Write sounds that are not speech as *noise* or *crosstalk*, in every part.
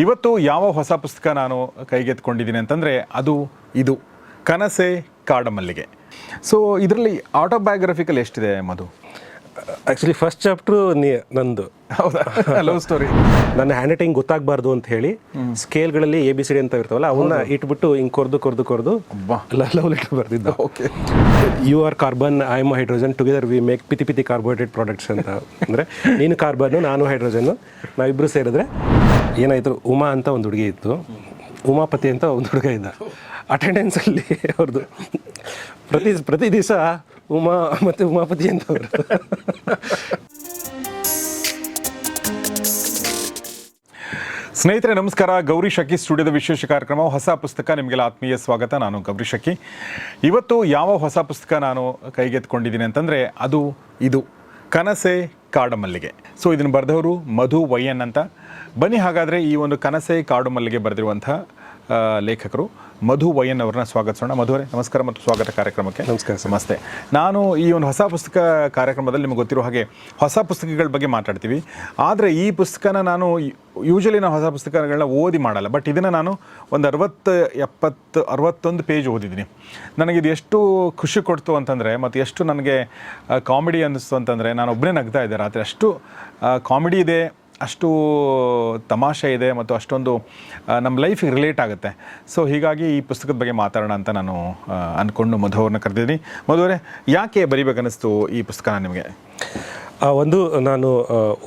ಇವತ್ತು ಯಾವ ಹೊಸ ಪುಸ್ತಕ ನಾನು ಕೈಗೆತ್ಕೊಂಡಿದ್ದೀನಿ ಅಂತಂದರೆ ಅದು ಇದು ಕನಸೆ ಕಾಡಮಲ್ಲಿಗೆ. ಸೊ ಇದರಲ್ಲಿ ಆಟೋಬಯೋಗ್ರಫಿಕಲ್ ಎಷ್ಟಿದೆ ಮಧು? ಆ್ಯಕ್ಚುಲಿ ಫಸ್ಟ್ ಚಾಪ್ಟ್ರು ನೀ ನಂದು. ಹೌದಾ? ಲವ್ ಸ್ಟೋರಿ *laughs* ನನ್ನ ಹ್ಯಾಂಡ್ ರೈಟಿಂಗ್ ಗೊತ್ತಾಗಬಾರ್ದು ಅಂತ ಹೇಳಿ ಸ್ಕೇಲ್ಗಳಲ್ಲಿ ಎ ಬಿ ಸಿ ಡಿ ಅಂತ ಇರ್ತಾವಲ್ಲ ಅವನ್ನ ಇಟ್ಬಿಟ್ಟು ಹಿಂಗೆ ಕೊರ್ದು ಕೊರ್ದು ಕೊರ್ದು. Love letter ಬರ್ದಿದ್ದು. Okay you are carbon I am hydrogen together we make ಪಿತಿ ಪಿತಿ ಕಾರ್ಬೋಹೈಡ್ರೇಟ್ ಪ್ರಾಡಕ್ಟ್ಸ್ ಅಂತ. ಅಂದರೆ ನೀನು ಕಾರ್ಬನ್ನು ನಾನು ಹೈಡ್ರೋಜನ್ನು ನಾವಿಬ್ಬರು ಸೇರಿದ್ರೆ ಏನಾಯಿತು, ಉಮಾ ಅಂತ ಒಂದು ಹುಡುಗಿ ಇತ್ತು. ಉಮಾಪತಿ ಅಂತ ಒಂದು ಹುಡುಗ ಇದ್ದ. ಅಟೆಂಡೆನ್ಸಲ್ಲಿ ಅವ್ರದ್ದು ಪ್ರತಿ ಪ್ರತಿ ದಿವಸ ಉಮಾ ಮತ್ತು ಉಮಾಪತಿ ಅಂತ ಅವರು. ಸ್ನೇಹಿತರೆ, ನಮಸ್ಕಾರ. ಗೌರಿ ಶಕಿ ಸ್ಟುಡಿಯೋದ ವಿಶೇಷ ಕಾರ್ಯಕ್ರಮ, ಹೊಸ ಪುಸ್ತಕ ನಿಮಗೆಲ್ಲ ಆತ್ಮೀಯ ಸ್ವಾಗತ. ನಾನು ಗೌರಿ ಶಕಿ ಇವತ್ತು ಯಾವ ಹೊಸ ಪುಸ್ತಕ ನಾನು ಕೈಗೆತ್ಕೊಂಡಿದ್ದೀನಿ ಅಂತಂದರೆ, ಅದು ಇದು. ಕನಸೆ ಕಾಡಮಲ್ಲಿಗೆ. ಸೊ ಇದನ್ನು ಬರೆದವರು ಮಧು ವೈಯನ್ ಅಂತ. ಬನ್ನಿ ಹಾಗಾದರೆ ಈ ಒಂದು ಕನಸೆ ಕಾಡು ಮಲ್ಲಿಗೆ ಬರೆದಿರುವಂಥ ಲೇಖಕರು ಮಧು ವಯನ್ ಅವ್ರನ್ನ ಸ್ವಾಗತಿಸೋಣ. ಮಧುವರೇ ನಮಸ್ಕಾರ ಮತ್ತು ಸ್ವಾಗತ ಕಾರ್ಯಕ್ರಮಕ್ಕೆ. ನಮಸ್ಕಾರ. ನಮಸ್ತೆ. ನಾನು ಈ ಒಂದು ಹೊಸ ಪುಸ್ತಕ ಕಾರ್ಯಕ್ರಮದಲ್ಲಿ ನಿಮಗೆ ಗೊತ್ತಿರೋ ಹಾಗೆ ಹೊಸ ಪುಸ್ತಕಗಳ ಬಗ್ಗೆ ಮಾತಾಡ್ತೀವಿ. ಆದರೆ ಈ ಪುಸ್ತಕನ ನಾನು ಯೂಶಲಿ ನಾನು ಹೊಸ ಪುಸ್ತಕಗಳನ್ನ ಓದಿ ಮಾಡಲ್ಲ ಬಟ್ ಇದನ್ನು ನಾನು ಒಂದು ಅರವತ್ತು ಎಪ್ಪತ್ತು ಅರವತ್ತೊಂದು ಪೇಜ್ ಓದಿದ್ದೀನಿ. ನನಗೆ ಇದು ಎಷ್ಟು ಖುಷಿ ಕೊಡ್ತು ಅಂತಂದರೆ ಮತ್ತು ಎಷ್ಟು ನನಗೆ ಕಾಮಿಡಿ ಅನ್ನಿಸ್ತು ಅಂತಂದರೆ ನಾನು ಒಬ್ಬನೇ ನಗ್ತಾ ಇದ್ದೆ ರಾತ್ರಿ. ಅಷ್ಟು ಕಾಮಿಡಿ ಇದೆ ಅಷ್ಟು ತಮಾಷೆ ಇದೆ ಮತ್ತು ಅಷ್ಟೊಂದು ನಮ್ಮ ಲೈಫಿಗೆ ರಿಲೇಟ್ ಆಗುತ್ತೆ. ಸೊ ಹೀಗಾಗಿ ಈ ಪುಸ್ತಕದ ಬಗ್ಗೆ ಮಾತಾಡೋಣ ಅಂತ ನಾನು ಅಂದ್ಕೊಂಡು ಮಧು ಅವ್ರನ್ನ ಕರೆದಿದ್ದೀನಿ. ಮಧುವರೇ ಯಾಕೆ ಬರಿಬೇಕನ್ನಿಸ್ತು ಈ ಪುಸ್ತಕ ನಿಮಗೆ? ಒಂದು, ನಾನು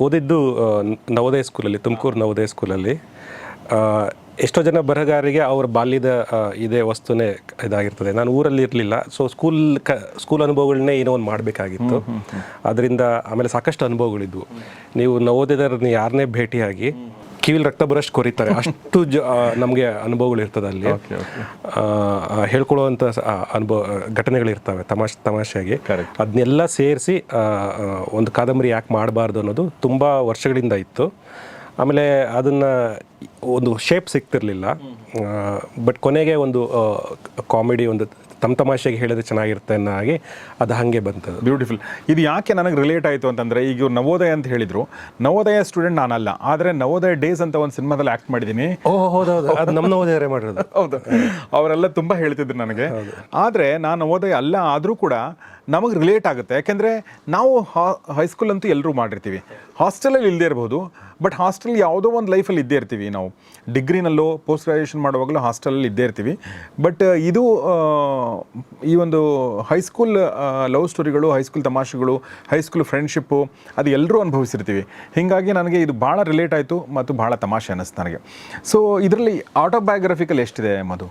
ಓದಿದ್ದು ನವೋದಯ ಸ್ಕೂಲಲ್ಲಿ ತುಮಕೂರು ನವೋದಯ ಸ್ಕೂಲಲ್ಲಿ ಎಷ್ಟೋ ಜನ ಬರಹಗಾರರಿಗೆ ಅವ್ರ ಬಾಲ್ಯದ ಇದೇ ವಸ್ತುನೇ ಇದಾಗಿರ್ತದೆ. ನಾನು ಊರಲ್ಲಿ ಇರಲಿಲ್ಲ. ಸೊ ಸ್ಕೂಲ್ ಕ ಸ್ಕೂಲ್ ಅನುಭವಗಳನ್ನೇ ಏನೋ ಒಂದು ಮಾಡಬೇಕಾಗಿತ್ತು. ಅದರಿಂದ ಆಮೇಲೆ ಸಾಕಷ್ಟು ಅನುಭವಗಳಿದ್ವು. ನೀವು ನವೋದಯದವ್ರನ್ನ ಯಾರನ್ನೇ ಭೇಟಿಯಾಗಿ ಕಿವಿಲ್ ರಕ್ತ ಬರಷ್ಟು ಕೊರಿತಾರೆ. ಅಷ್ಟು ಜ ನಮಗೆ ಅನುಭವಗಳು ಇರ್ತದೆ ಅಲ್ಲಿ. ಹೇಳ್ಕೊಳ್ಳುವಂಥ ಅನುಭವ ಘಟನೆಗಳಿರ್ತವೆ ತಮಾಷೆ ತಮಾಷೆಯಾಗಿ. ಅದನ್ನೆಲ್ಲ ಸೇರಿಸಿ ಒಂದು ಕಾದಂಬರಿ ಯಾಕೆ ಮಾಡಬಾರ್ದು ಅನ್ನೋದು ತುಂಬ ವರ್ಷಗಳಿಂದ ಇತ್ತು. ಆಮೇಲೆ ಅದನ್ನು ಒಂದು ಶೇಪ್ ಸಿಗ್ತಿರಲಿಲ್ಲ. ಬಟ್ ಕೊನೆಗೆ ಒಂದು ಕಾಮಿಡಿ ಒಂದು ತಮ್ಮ ತಮಾಷೆಗೆ ಹೇಳಿದ್ರೆ ಚೆನ್ನಾಗಿರುತ್ತೆ ಅನ್ನೋ ಹಾಗೆ ಅದು ಹಾಗೆ ಬಂತು. ಬ್ಯೂಟಿಫುಲ್ ಇದು ಯಾಕೆ ನನಗೆ ರಿಲೇಟ್ ಆಯಿತು ಅಂತಂದರೆ ಈಗ ಇವ್ರು ನವೋದಯ ಅಂತ ಹೇಳಿದರು. ನವೋದಯ ಸ್ಟೂಡೆಂಟ್ ನಾನಲ್ಲ ಆದರೆ ನವೋದಯ ಡೇಸ್ ಅಂತ ಒಂದು ಸಿನಿಮಾದಲ್ಲಿ ಆ್ಯಕ್ಟ್ ಮಾಡಿದ್ದೀನಿ ಓಹ್ ಹೌದೌದು ಅದು ನಮ್ಮ ನವೋದಯರೇ ಮಾಡಿರೋದು. ಹೌದು. ಅವರೆಲ್ಲ ತುಂಬ ಹೇಳ್ತಿದ್ರು ನನಗೆ. ಆದರೆ ನಾನು ನವೋದಯ ಅಲ್ಲ ಆದರೂ ಕೂಡ ನಮಗೆ ರಿಲೇಟ್ ಆಗುತ್ತೆ. ಯಾಕೆಂದರೆ ನಾವು ಹೈಸ್ಕೂಲ್ ಅಂತೂ ಎಲ್ಲರೂ ಮಾಡಿರ್ತೀವಿ. ಹಾಸ್ಟೆಲಲ್ಲಿ ಇಲ್ಲದೇ ಇರ್ಬೋದು ಬಟ್ ಹಾಸ್ಟೆಲ್ ಯಾವುದೋ ಒಂದು ಲೈಫಲ್ಲಿ ಇದ್ದೇ ಇರ್ತೀವಿ ನಾವು. ಡಿಗ್ರಿನಲ್ಲೋ ಪೋಸ್ಟ್ ಗ್ರಾಜುಯೇಷನ್ ಮಾಡುವಾಗಲೂ ಹಾಸ್ಟೆಲಲ್ಲಿ ಇದ್ದೇ ಇರ್ತೀವಿ. ಬಟ್ ಇದು ಈ ಒಂದು ಹೈಸ್ಕೂಲ್ ಲವ್ ಸ್ಟೋರಿಗಳು ಹೈಸ್ಕೂಲ್ ತಮಾಷೆಗಳು ಹೈಸ್ಕೂಲ್ ಫ್ರೆಂಡ್ಶಿಪ್ಪು ಅದು ಎಲ್ಲರೂ ಅನುಭವಿಸಿರ್ತೀವಿ. ಹೀಗಾಗಿ ನನಗೆ ಇದು ಭಾಳ ರಿಲೇಟ್ ಆಯಿತು ಮತ್ತು ಭಾಳ ತಮಾಷೆ ಅನ್ನಿಸ್ತು ನನಗೆ. ಸೊ ಇದರಲ್ಲಿ ಆಟೋಬಯೋಗ್ರಫಿಕಲ್ ಎಷ್ಟಿದೆ ಮಧು?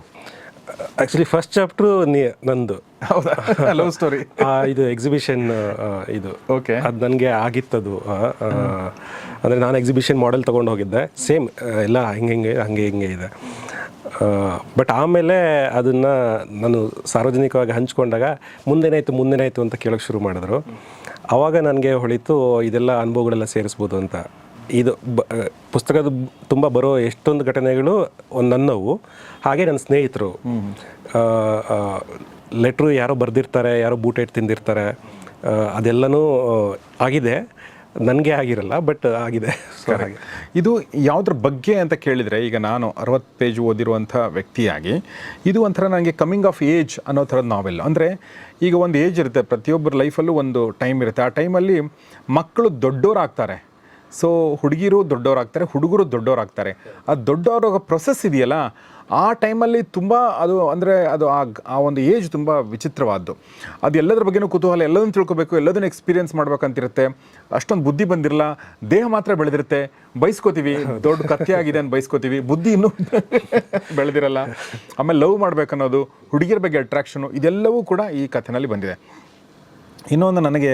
ಆ್ಯಕ್ಚುಲಿ ಫಸ್ಟ್ ಚಾಪ್ಟ್ರು ನೀ ನಂದು. ಹೌದಾ? *laughs* ಲವ್ ಸ್ಟೋರಿ ಇದು ಎಕ್ಸಿಬಿಷನ್ ಇದು. ಓಕೆ ಅದು ನನಗೆ ಆಗಿತ್ತದು. ಅಂದ್ರೆ ನಾನು ಎಕ್ಸಿಬಿಷನ್ ಮಾಡೆಲ್ ತೊಗೊಂಡು ಹೋಗಿದ್ದೆ. ಸೇಮ್ ಎಲ್ಲ ಹಿಂಗೆ ಹಿಂಗೆ ಹಂಗೆ ಹಿಂಗೆ ಇದೆ. ಬಟ್ ಆಮೇಲೆ ಅದನ್ನು ನಾನು ಸಾರ್ವಜನಿಕವಾಗಿ ಹಂಚ್ಕೊಂಡಾಗ ಮುಂದೇನಾಯ್ತು ಮುಂದೇನಾಯ್ತು ಅಂತ ಕೇಳೋಕ್ಕೆ ಶುರು ಮಾಡಿದ್ರು. ಆವಾಗ ನನಗೆ ಹೊಳಿತು ಇದೆಲ್ಲ ಅನುಭವಗಳೆಲ್ಲ ಸೇರಿಸ್ಬೋದು ಅಂತ. ಇದು ಬ ಪುಸ್ತಕದ ತುಂಬ ಬರೋ ಎಷ್ಟೊಂದು ಘಟನೆಗಳು ಒಂದು ನನ್ನವು. ಹಾಗೆ ನನ್ನ ಸ್ನೇಹಿತರು. ಲೆಟ್ರು ಯಾರೋ ಬರೆದಿರ್ತಾರೆ ಯಾರೋ ಬೂಟೇಟ್ ತಿಂದಿರ್ತಾರೆ. ಅದೆಲ್ಲನೂ ಆಗಿದೆ. ನನಗೆ ಆಗಿರಲ್ಲ ಬಟ್ ಆಗಿದೆ. *laughs* ಇದು ಯಾವುದ್ರ ಬಗ್ಗೆ ಅಂತ ಕೇಳಿದರೆ ಈಗ ನಾನು ಅರವತ್ತು ಪೇಜ್ ಓದಿರುವಂಥ ವ್ಯಕ್ತಿಯಾಗಿ ಇದು ಒಂಥರ ನನಗೆ ಕಮಿಂಗ್ ಆಫ್ ಏಜ್ ಅನ್ನೋ ಥರದ ನಾವೆಲ್ಲ ಅಂದರೆ ಈಗ ಒಂದು ಏಜ್ ಇರುತ್ತೆ. ಪ್ರತಿಯೊಬ್ಬರ ಲೈಫಲ್ಲೂ ಒಂದು ಟೈಮ್ ಇರುತ್ತೆ. ಆ ಟೈಮಲ್ಲಿ ಮಕ್ಕಳು ದೊಡ್ಡೋರಾಗ್ತಾರೆ. ಸೊ ಹುಡುಗಿರು ದೊಡ್ಡವರಾಗ್ತಾರೆ, ಹುಡುಗರು ದೊಡ್ಡವರಾಗ್ತಾರೆ. ಆ ದೊಡ್ಡವರ ಪ್ರೊಸೆಸ್ ಇದೆಯಲ್ಲ, ಆ ಟೈಮಲ್ಲಿ ತುಂಬ ಅದು ಅಂದರೆ ಅದು ಆ ಒಂದು ಏಜ್ ತುಂಬ ವಿಚಿತ್ರವಾದ್ದು. ಅದು ಎಲ್ಲದರ ಬಗ್ಗೆನೂ ಕುತೂಹಲ, ಎಲ್ಲದನ್ನು ತಿಳ್ಕೊಬೇಕು, ಎಲ್ಲದನ್ನು ಎಕ್ಸ್ಪೀರಿಯನ್ಸ್ ಮಾಡ್ಬೇಕಂತಿರುತ್ತೆ. ಅಷ್ಟೊಂದು ಬುದ್ಧಿ ಬಂದಿರಲ್ಲ, ದೇಹ ಮಾತ್ರ ಬೆಳೆದಿರುತ್ತೆ. ಬಯಸ್ಕೋತೀವಿ ದೊಡ್ಡ ಕತ್ತೆ ಆಗಿದೆ ಅಂತ ಬಯಸ್ಕೋತೀವಿ ಬುದ್ಧಿ ಇನ್ನೂ *laughs* ಬೆಳೆದಿರಲ್ಲ. ಆಮೇಲೆ ಲವ್ ಮಾಡ್ಬೇಕನ್ನೋದು, ಹುಡುಗಿಯರ ಬಗ್ಗೆ ಅಟ್ರಾಕ್ಷನು ಇದೆಲ್ಲವೂ ಕೂಡ ಈ ಕಥೆನಲ್ಲಿ ಬಂದಿದೆ. ಇನ್ನೊಂದು ನನಗೆ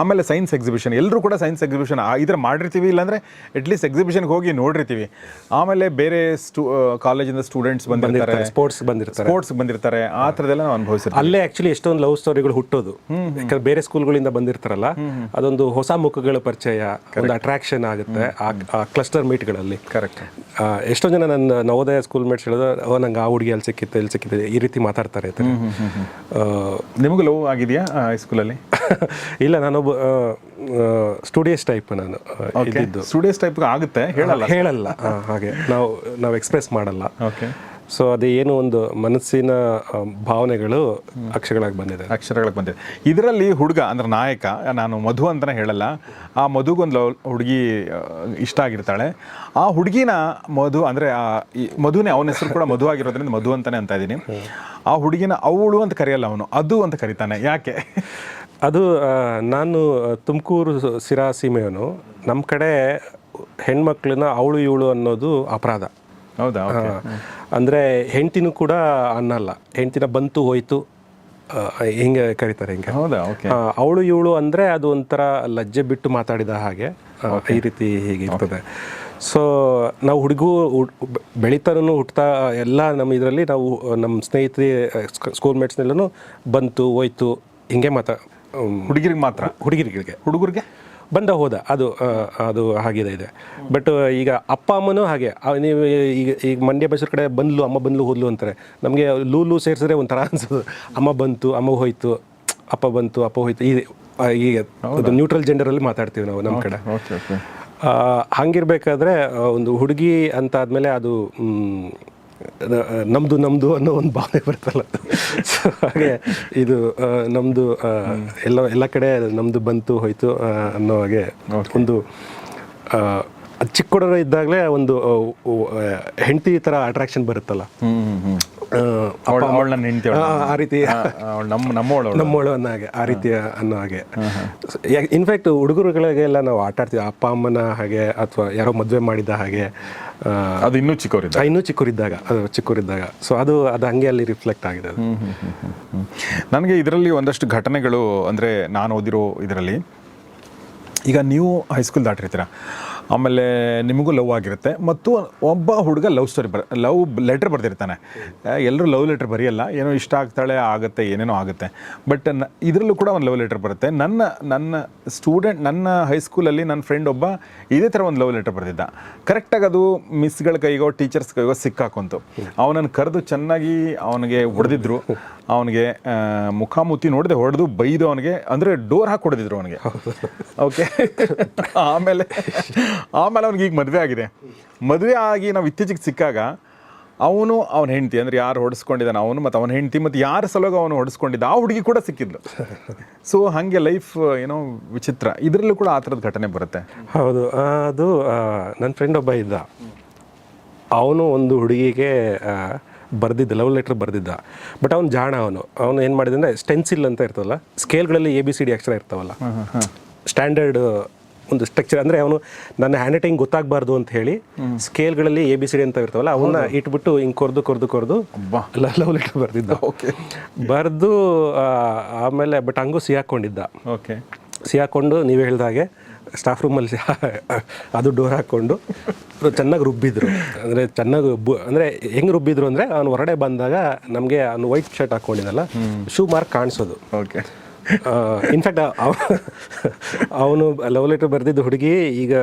ಆಮೇಲೆ ಸೈನ್ಸ್ ಎಕ್ಸಿಬಿಷನ್ ಎಲ್ಲರೂ ಕೂಡ ಸೈನ್ಸ್ ಎಕ್ಸಿಬಿಷನ್ ಈ ಥರ ಮಾಡಿರ್ತೀವಿ ಇಲ್ಲಾಂದರೆ ಅಟ್ಲೀಸ್ಟ್ ಎಕ್ಸಿಬಿಷನ್ಗೆ ಹೋಗಿ ನೋಡಿರ್ತೀವಿ. ಆಮೇಲೆ ಬೇರೆ ಸ್ಟೂ ಕಾಲೇಜಿಂದ ಸ್ಟೂಡೆಂಟ್ಸ್ ಬಂದಿರ್ತಾರೆ. ಸ್ಪೋರ್ಟ್ಸ್ ಬಂದಿರ್ತಾರೆ. ಸ್ಪೋರ್ಟ್ಸ್ ಬಂದಿರ್ತಾರೆ ಆ ಥರದೆಲ್ಲ ನಾವು ಅನುಭವಿಸಿರ್ತೀವಿ. ಅಲ್ಲೇ ಆ್ಯಕ್ಚುಲಿ ಎಷ್ಟೊಂದು ಲವ್ ಸ್ಟೋರಿಗಳು ಹುಟ್ಟೋದು. ಯಾಕಂದ್ರೆ ಬೇರೆ ಸ್ಕೂಲ್ಗಳಿಂದ ಬಂದಿರ್ತಾರಲ್ಲ ಅದೊಂದು ಹೊಸ ಮುಖಗಳ ಪರಿಚಯ ಒಂದು ಅಟ್ರಾಕ್ಷನ್ ಆಗುತ್ತೆ ಆ ಕ್ಲಸ್ಟರ್ ಮೀಟ್ಗಳಲ್ಲಿ ಕರೆಕ್ಟ್ ಎಷ್ಟೋ ಜನ ನನ್ನ ನವೋದಯ ಸ್ಕೂಲ್ ಮೇಟ್ಸ್ ಹೇಳಿದ್ರೆ ಓ ನಂಗೆ ಆ ಹುಡುಗಿ ಅಲ್ಲಿ ಸಿಕ್ಕಿತ್ತು ಇಲ್ಲಿ ಸಿಕ್ಕಿತ್ತು ಈ ರೀತಿ ಮಾತಾಡ್ತಾರೆ ನಿಮಗೂ ಲವ್ ಆಗಿದೆಯಾ ಹೈಸ್ಕೂಲಲ್ಲಿ ಇದರಲ್ಲಿ ಇಲ್ಲ ನಾನೊಬ್ಬ ಸ್ಟುಡಿಯೋಸ್ ಟೈಪ್ ನಾನು ಇದ್ದಿದ್ದು. ಸ್ಟುಡಿಯೋಸ್ ಟೈಪ್ ಆಗುತ್ತೆ ಹೇಳಲ್ಲ. ಹೇಳಲ್ಲ. ಹಾಗೆ. ನಾವು ನಾವು ಎಕ್ಸ್ಪ್ರೆಸ್ ಮಾಡಲ್ಲ. ಓಕೆ ಸೊ ಅದು ಏನು ಒಂದು ಮನಸ್ಸಿನ ಭಾವನೆಗಳು ಅಕ್ಷರಗಳಾಗಿ ಬಂದಿದೆ. ಅಕ್ಷರಗಳಾಗಿ ಬಂದಿದೆ. ಇದರಲ್ಲಿ ಹುಡುಗ ಅಂದ್ರೆ ನಾಯಕ ನಾನು ಮಧು ಅಂತಲೇ ಹೇಳಲ್ಲ ಆ ಮಧುಗೊಂದು ಲವ್ ಹುಡುಗಿ ಇಷ್ಟ ಆಗಿರ್ತಾಳೆ. ಆ ಹುಡುಗಿನ ಮಧು ಅಂದರೆ ಆ ಮಧುನೇ ಅವನ ಹೆಸರು ಕೂಡ ಮಧು ಆಗಿರೋದ್ರಿಂದ ಮಧು ಅಂತಾನೆ ಅಂತ ಇದ್ದೀನಿ. ಆ ಹುಡುಗಿನ ಅವಳು ಅಂತ ಕರೆಯಲ್ಲ ಅವನು ಅದು ಅಂತ ಕರೀತಾನೆ. ಯಾಕೆ? ಅದು ನಾನು ತುಮಕೂರು ಸಿರಾ ಸೀಮೆಯನು ನಮ್ಮ ಕಡೆ ಹೆಣ್ಮಕ್ಳನ್ನ ಅವಳು ಇವಳು ಅನ್ನೋದು ಅಪರಾಧ. ಹೌದಾ? ಅಂದರೆ ಅಂದ್ರೆ ಹೆಂಡ್ತಿನೂ ಕೂಡ ಅನ್ನಲ್ಲ. ಹೆಂಡ್ತಿನ ಬಂತು ಹೋಯ್ತು. ಹಿಂಗೆ ಕರೀತಾರೆ ಹಿಂಗೆ. ಹೌದಾ? ಅವಳು ಇವಳು ಅಂದರೆ ಅದು ಒಂಥರ ಲಜ್ಜೆ ಬಿಟ್ಟು ಮಾತಾಡಿದ ಹಾಗೆ ಈ ರೀತಿ ಹೀಗೆ ಇರ್ತದೆ. ಸೊ ನಾವು ಹುಡುಗು ಬೆಳೀತಾನೂ ಹುಟ್ತಾ ಎಲ್ಲ ನಮ್ಮ ಇದರಲ್ಲಿ ನಾವು ನಮ್ಮ ಸ್ನೇಹಿತರಿ ಸ್ಕೂಲ್ ಮೇಟ್ಸ್ನೆಲ್ಲೂ ಬಂತು ಹೋಯ್ತು ಹಿಂಗೆ ಮಾತಾ ಹುಡುಗಿರಿಗೆ ಮಾತ್ರ. ಹುಡುಗಿರಿಗೆ ಹುಡುಗರಿಗೆ? ಬಂದ ಹೋದ. ಅದು ಅದು ಹಾಗಿದೆ ಇದೆ. ಬಟ್ ಈಗ ಅಪ್ಪ ಅಮ್ಮನೂ ಹಾಗೆ. ನೀವು ಈಗ ಈಗ ಮಂಡ್ಯ ಮೈಸೂರು ಕಡೆ ಬಂದ್ಲು ಅಮ್ಮ ಬಂದ್ಲು ಹೋದ್ಲು ಅಂತಾರೆ. ನಮಗೆ ಲೂಲು ಸೇರಿಸಿದ್ರೆ ಒಂಥರ ಅನ್ಸೋದು. ಅಮ್ಮ ಬಂತು ಅಮ್ಮ ಹೋಯ್ತು ಅಪ್ಪ ಬಂತು ಅಪ್ಪ ಹೋಯ್ತು. ಈ ಈಗ ಅದು ನ್ಯೂಟ್ರಲ್ ಜೆಂಡರಲ್ಲಿ ಮಾತಾಡ್ತೀವಿ ನಾವು ನಮ್ಮ ಕಡೆ. ಓಕೆ ಓಕೆ ಆ, ಹಂಗಿರ್ಬೇಕಾದ್ರೆ ಒಂದು ಹುಡುಗಿ ಅಂತ ಆದಮೇಲೆ ಅದು ನಮ್ದು ನಮ್ದು ಅನ್ನೋ ಒಂದು ಭಾವನೆ ಬರ್ತಲ್ಲ ಸೊ ಹಾಗೆ ಇದು ನಮ್ಮದು ನಮ್ದು ಎಲ್ಲ ಎಲ್ಲ ಕಡೆ ನಮ್ದು ಬಂತು ಹೋಯ್ತು ಅನ್ನೋ ಹಾಗೆ ಒಂದು ಚಿಕ್ಕ ಹುಡುಗ ಇದ್ದಾಗಲೇ ಒಂದು ಹೆಂಡತಿ ಥರ ಅಟ್ರಾಕ್ಷನ್ ಬರುತ್ತಲ್ಲ. ಆ, ರೀತಿ. ನಮ್ಮೋಳು ಅನ್ನೋ ಹಾಗೆ ಆ ರೀತಿಯ ಅನ್ನೋ ಹಾಗೆ. ಇನ್ಫ್ಯಾಕ್ಟ್ ಹುಡುಗರುಗಳಿಗೆಲ್ಲ ನಾವು ಆಟ ಆಡ್ತೀವಿ ಅಪ್ಪ ಅಮ್ಮನ ಹಾಗೆ ಅಥವಾ ಯಾರೋ ಮದುವೆ ಮಾಡಿದ ಹಾಗೆ ಅದು ಇನ್ನೂ ಚಿಕ್ಕವರಿದ್ದ ಇನ್ನೂ ಚಿಕ್ಕವರಿದ್ದಾಗ ಅದು ಚಿಕ್ಕವರಿದ್ದಾಗ. ಸೊ ಅದು ಅದು ಹಂಗೆ ಅಲ್ಲಿ ರಿಫ್ಲೆಕ್ಟ್ ಆಗಿದೆ ಅದು. ನನಗೆ ಇದರಲ್ಲಿ ಒಂದಷ್ಟು ಘಟನೆಗಳು ಅಂದರೆ ನಾನು ಓದಿರೋ ಇದರಲ್ಲಿ. ಈಗ ನೀವು ಹೈಸ್ಕೂಲ್ ದಾಟಿರ್ತೀರ? ಆಮೇಲೆ ನಿಮಗೂ ಲವ್ ಆಗಿರುತ್ತೆ. ಮತ್ತು ಒಬ್ಬ ಹುಡುಗ ಲವ್ ಸ್ಟೋರಿ ಬರ ಲವ್ ಲೆಟ್ರ್ ಬರ್ತಿರ್ತಾನೆ ಎಲ್ಲರೂ ಲವ್ ಲೆಟ್ರ್ ಬರೆಯಲ್ಲ. ಏನೋ ಇಷ್ಟ ಆಗ್ತಾಳೆ, ಆಗುತ್ತೆ, ಏನೇನೋ ಆಗುತ್ತೆ. ಬಟ್ ಇದರಲ್ಲೂ ಕೂಡ ಒಂದು ಲವ್ ಲೆಟ್ರ್ ಬರುತ್ತೆ. ನನ್ನ ನನ್ನ ಸ್ಟೂಡೆಂಟ್ ನನ್ನ ಹೈಸ್ಕೂಲಲ್ಲಿ ನನ್ನ ಫ್ರೆಂಡ್ ಒಬ್ಬ ಇದೇ ಥರ ಒಂದು ಲವ್ ಲೆಟ್ರ್ ಬರೆದಿದ್ದ. ಕರೆಕ್ಟಾಗಿ ಅದು ಮಿಸ್ಗಳ ಕೈಗೋ ಟೀಚರ್ಸ್ ಕೈಗೋ ಸಿಕ್ಕಾಕೊಂತು. ಅವನನ್ನು ಕರೆದು ಚೆನ್ನಾಗಿ ಅವನಿಗೆ ಹೊಡೆದಿದ್ರು. ಅವನಿಗೆ ಮುಖಾಮುಖಿ ನೋಡಿದೆ ಹೊಡೆದು ಬೈದು ಅವನಿಗೆ ಅಂದರೆ ಡೋರ್ ಹಾಕಿ ಹೊಡೆದಿದ್ರು ಅವನಿಗೆ. ಓಕೆ ಆಮೇಲೆ ಆಮೇಲೆ ಅವ್ನಿಗೆ ಈಗ ಮದುವೆ ಆಗಿದೆ. ಮದುವೆ ಆಗಿ ನಾವು ಇತ್ತೀಚೆಗೆ ಸಿಕ್ಕಾಗ ಅವನು ಅವನ ಹೆಂಡತಿ ಅಂದರೆ ಯಾರು ಹೊಡೆಸ್ಕೊಂಡಿದ್ದಾನೆ ಅವನು ಮತ್ತು ಅವನ ಹೆಂಡತಿ ಮತ್ತು ಯಾರ ಸಲುವಾಗಿ ಅವನು ಹೊಡೆಸ್ಕೊಂಡಿದ್ದ ಆ ಹುಡುಗಿ ಕೂಡ ಸಿಕ್ಕಿದ್ಲು. ಸೊ ಹಾಗೆ ಲೈಫ್ ಏನೋ ವಿಚಿತ್ರ. ಇದರಲ್ಲೂ ಕೂಡ ಆ ಥರದ ಘಟನೆ ಬರುತ್ತೆ. ಹೌದು. ಅದು ನನ್ನ ಫ್ರೆಂಡ್ ಒಬ್ಬ ಇದ್ದ. ಅವನು ಒಂದು ಹುಡುಗಿಗೆ ಬರೆದಿದ್ದ ಲವ್ ಲೆಟ್ರ್ ಬರೆದಿದ್ದ. ಬಟ್ ಅವ್ನು ಜಾಣ ಅವನು. ಅವನು ಏನು ಮಾಡಿದ ಅಂದರೆ ಸ್ಟೆನ್ಸಿಲ್ ಅಂತ ಇರ್ತವಲ್ಲ ಸ್ಕೇಲ್ಗಳಲ್ಲಿ ಎ ಬಿ ಸಿ ಡಿ ಅಕ್ಷರ ಇರ್ತಾವಲ್ಲ. ಸ್ಟ್ಯಾಂಡರ್ಡ್ ಒಂದು ಸ್ಟ್ರಕ್ಚರ್ ಅಂದರೆ ಅವನು ನನ್ನ ಹ್ಯಾಂಡ್ ರೈಟಿಂಗ್ ಗೊತ್ತಾಗಬಾರ್ದು ಅಂತ ಹೇಳಿ ಸ್ಕೇಲ್ಗಳಲ್ಲಿ ಎ ಬಿ ಸಿ ಡಿ ಅಂತ ಇರ್ತಾವಲ್ಲ ಅವನ್ನ ಇಟ್ಬಿಟ್ಟು ಹಿಂಗೆ ಕೊರ್ದು ಕೊರ್ದು ಕೊರ್ದು ಲವ್ ಲೆಟ್ರ್ ಬರೆದಿದ್ದ. ಓಕೆ ಬರೆದು ಆಮೇಲೆ ಬಟ್ ಹಂಗೂ ಸಿಹಾಕೊಂಡಿದ್ದ ಓಕೆ ಸಿಹಾಕೊಂಡು ನೀವು ಹೇಳ್ದ ಹಾಗೆ ಸ್ಟಾಫ್ ರೂಮಲ್ಲಿ *laughs* ಅದು ಡೋರ್ ಹಾಕ್ಕೊಂಡು ಚೆನ್ನಾಗಿ ರುಬ್ಬಿದ್ರು. ಅಂದರೆ ಚೆನ್ನಾಗಿ ಬು ಅಂದರೆ ಹೆಂಗೆ ರುಬ್ಬಿದ್ರು ಅಂದರೆ ಅವ್ನು ಹೊರಗಡೆ ಬಂದಾಗ ನಮಗೆ ಅವ್ನು ವೈಟ್ ಶರ್ಟ್ ಹಾಕ್ಕೊಂಡಿದ್ದಲ್ಲ ಶೂ ಮಾರ್ಕ್ ಕಾಣಿಸೋದು. ಓಕೆ ಇನ್ಫ್ಯಾಕ್ಟ್ ಅವನು ಲವ್ ಲೆಟರ್ ಬರೆದಿದ್ದು ಹುಡುಗಿ ಈಗ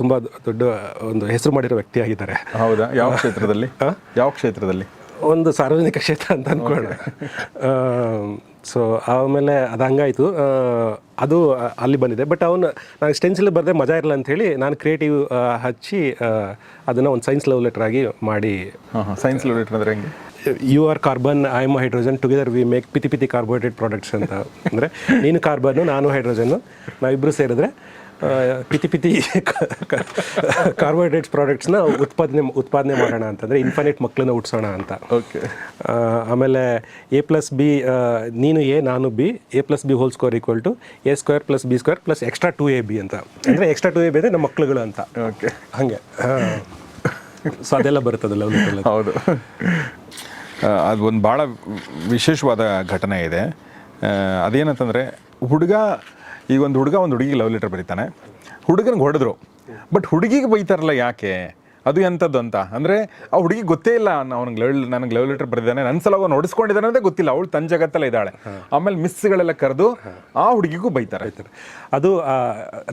ತುಂಬ ದೊಡ್ಡ ಒಂದು ಹೆಸರು ಮಾಡಿರೋ ವ್ಯಕ್ತಿ ಆಗಿದ್ದಾರೆ. ಹೌದಾ? ಯಾವ ಕ್ಷೇತ್ರದಲ್ಲಿ? ಯಾವ ಕ್ಷೇತ್ರದಲ್ಲಿ? ಒಂದು ಸಾರ್ವಜನಿಕ ಕ್ಷೇತ್ರ ಅಂತ ಅನ್ಕೊಳ್ಳ ಸೊ ಆಮೇಲೆ ಅದು ಹಂಗಾಯಿತು. ಅದು ಅಲ್ಲಿ ಬಂದಿದೆ. ಬಟ್ ಅವನು ನಾನು ಸ್ಟೆನ್ಸಿಲ್ ಬರೆದೇ ಮಜಾ ಇರಲ್ಲ ಅಂಥೇಳಿ ನಾನು ಕ್ರಿಯೇಟಿವ್ ಹಚ್ಚಿ ಅದನ್ನು ಒಂದು ಸೈನ್ಸ್ ಲವ್ ಲೆಟರ್ ಆಗಿ ಮಾಡಿ. ಸೈನ್ಸ್ ಲವ್ ಲಿಟರ್ ಅಂದರೆ ಹೆಂಗೆ? You are carbon I am hydrogen together we make ಪಿತಿ ಪಿತಿ ಕಾರ್ಬೋಹೈಡ್ರೇಟ್ ಪ್ರಾಡಕ್ಟ್ಸ್ ಅಂತ. ಅಂದರೆ ನೀನು ಕಾರ್ಬನ್ನು ನಾನು ಹೈಡ್ರೋಜನ್ನು ನಾವಿಬ್ಬರು ಸೇರಿದ್ರೆ ಪಿತಿ ಪಿತಿ *laughs* ಕಾರ್ಬೋಹೈಡ್ರೇಟ್ಸ್ ಪ್ರಾಡಕ್ಟ್ಸ್ನ ಉತ್ಪಾದನೆ ಉತ್ಪಾದನೆ ಮಾಡೋಣ ಅಂತಂದರೆ ಇನ್ಫಿನೈಟ್ ಮಕ್ಕಳನ್ನ ಹುಟ್ಟಿಸೋಣ ಅಂತ. ಓಕೆ ಆಮೇಲೆ ಎ ಪ್ಲಸ್ ಬಿ ನೀನು ಎ ನಾನು B A plus B whole square equal to A square plus B square plus extra two A B ಅಂತ. ಅಂದರೆ ಎಕ್ಸ್ಟ್ರಾ ಟು ಎ ಬಿ ಅಂದರೆ ನಮ್ಮ ಮಕ್ಕಳುಗಳು ಅಂತ. ಓಕೆ ಹಾಗೆ. ಸೊ ಅದೆಲ್ಲ ಬರ್ತದಲ್ಲ ಹೌದು. ಅದು ಒಂದು ಭಾಳ ವಿಶೇಷವಾದ ಘಟನೆ ಇದೆ. ಅದೇನಂತಂದರೆ ಹುಡುಗ ಈಗ ಒಂದು ಹುಡುಗ ಒಂದು ಹುಡುಗಿಗೆ ಲವ್ ಲೆಟರ್ ಬರೀತಾನೆ. ಹುಡುಗನಿಗೆ ಹೊಡೆದ್ರು. ಬಟ್ ಹುಡುಗಿಗೆ ಬೈತಾರಲ್ಲ ಯಾಕೆ? ಅದು ಎಂಥದ್ದು ಅಂತ ಅಂದರೆ ಆ ಹುಡುಗಿ ಗೊತ್ತೇ ಇಲ್ಲ ಅವ್ನಿಗೆ ಲವ್ ನನಗೆ ಲವ್ ಲೆಟರ್ ಬರೆದಿದ್ದಾನೆ ನನ್ನ ಸಲ ಅವ್ನು ಹೊಡಿಸ್ಕೊಂಡಿದ್ದಾನೆ ಅಂತ ಗೊತ್ತಿಲ್ಲ. ಅವಳು ತನ್ನ ಜಗತ್ತಲ್ಲ ಇದ್ದಾಳೆ. ಆಮೇಲೆ ಮಿಸ್ಗಳೆಲ್ಲ ಕರೆದು ಆ ಹುಡುಗಿಗೂ ಬೈತಾರೆ. ಅದು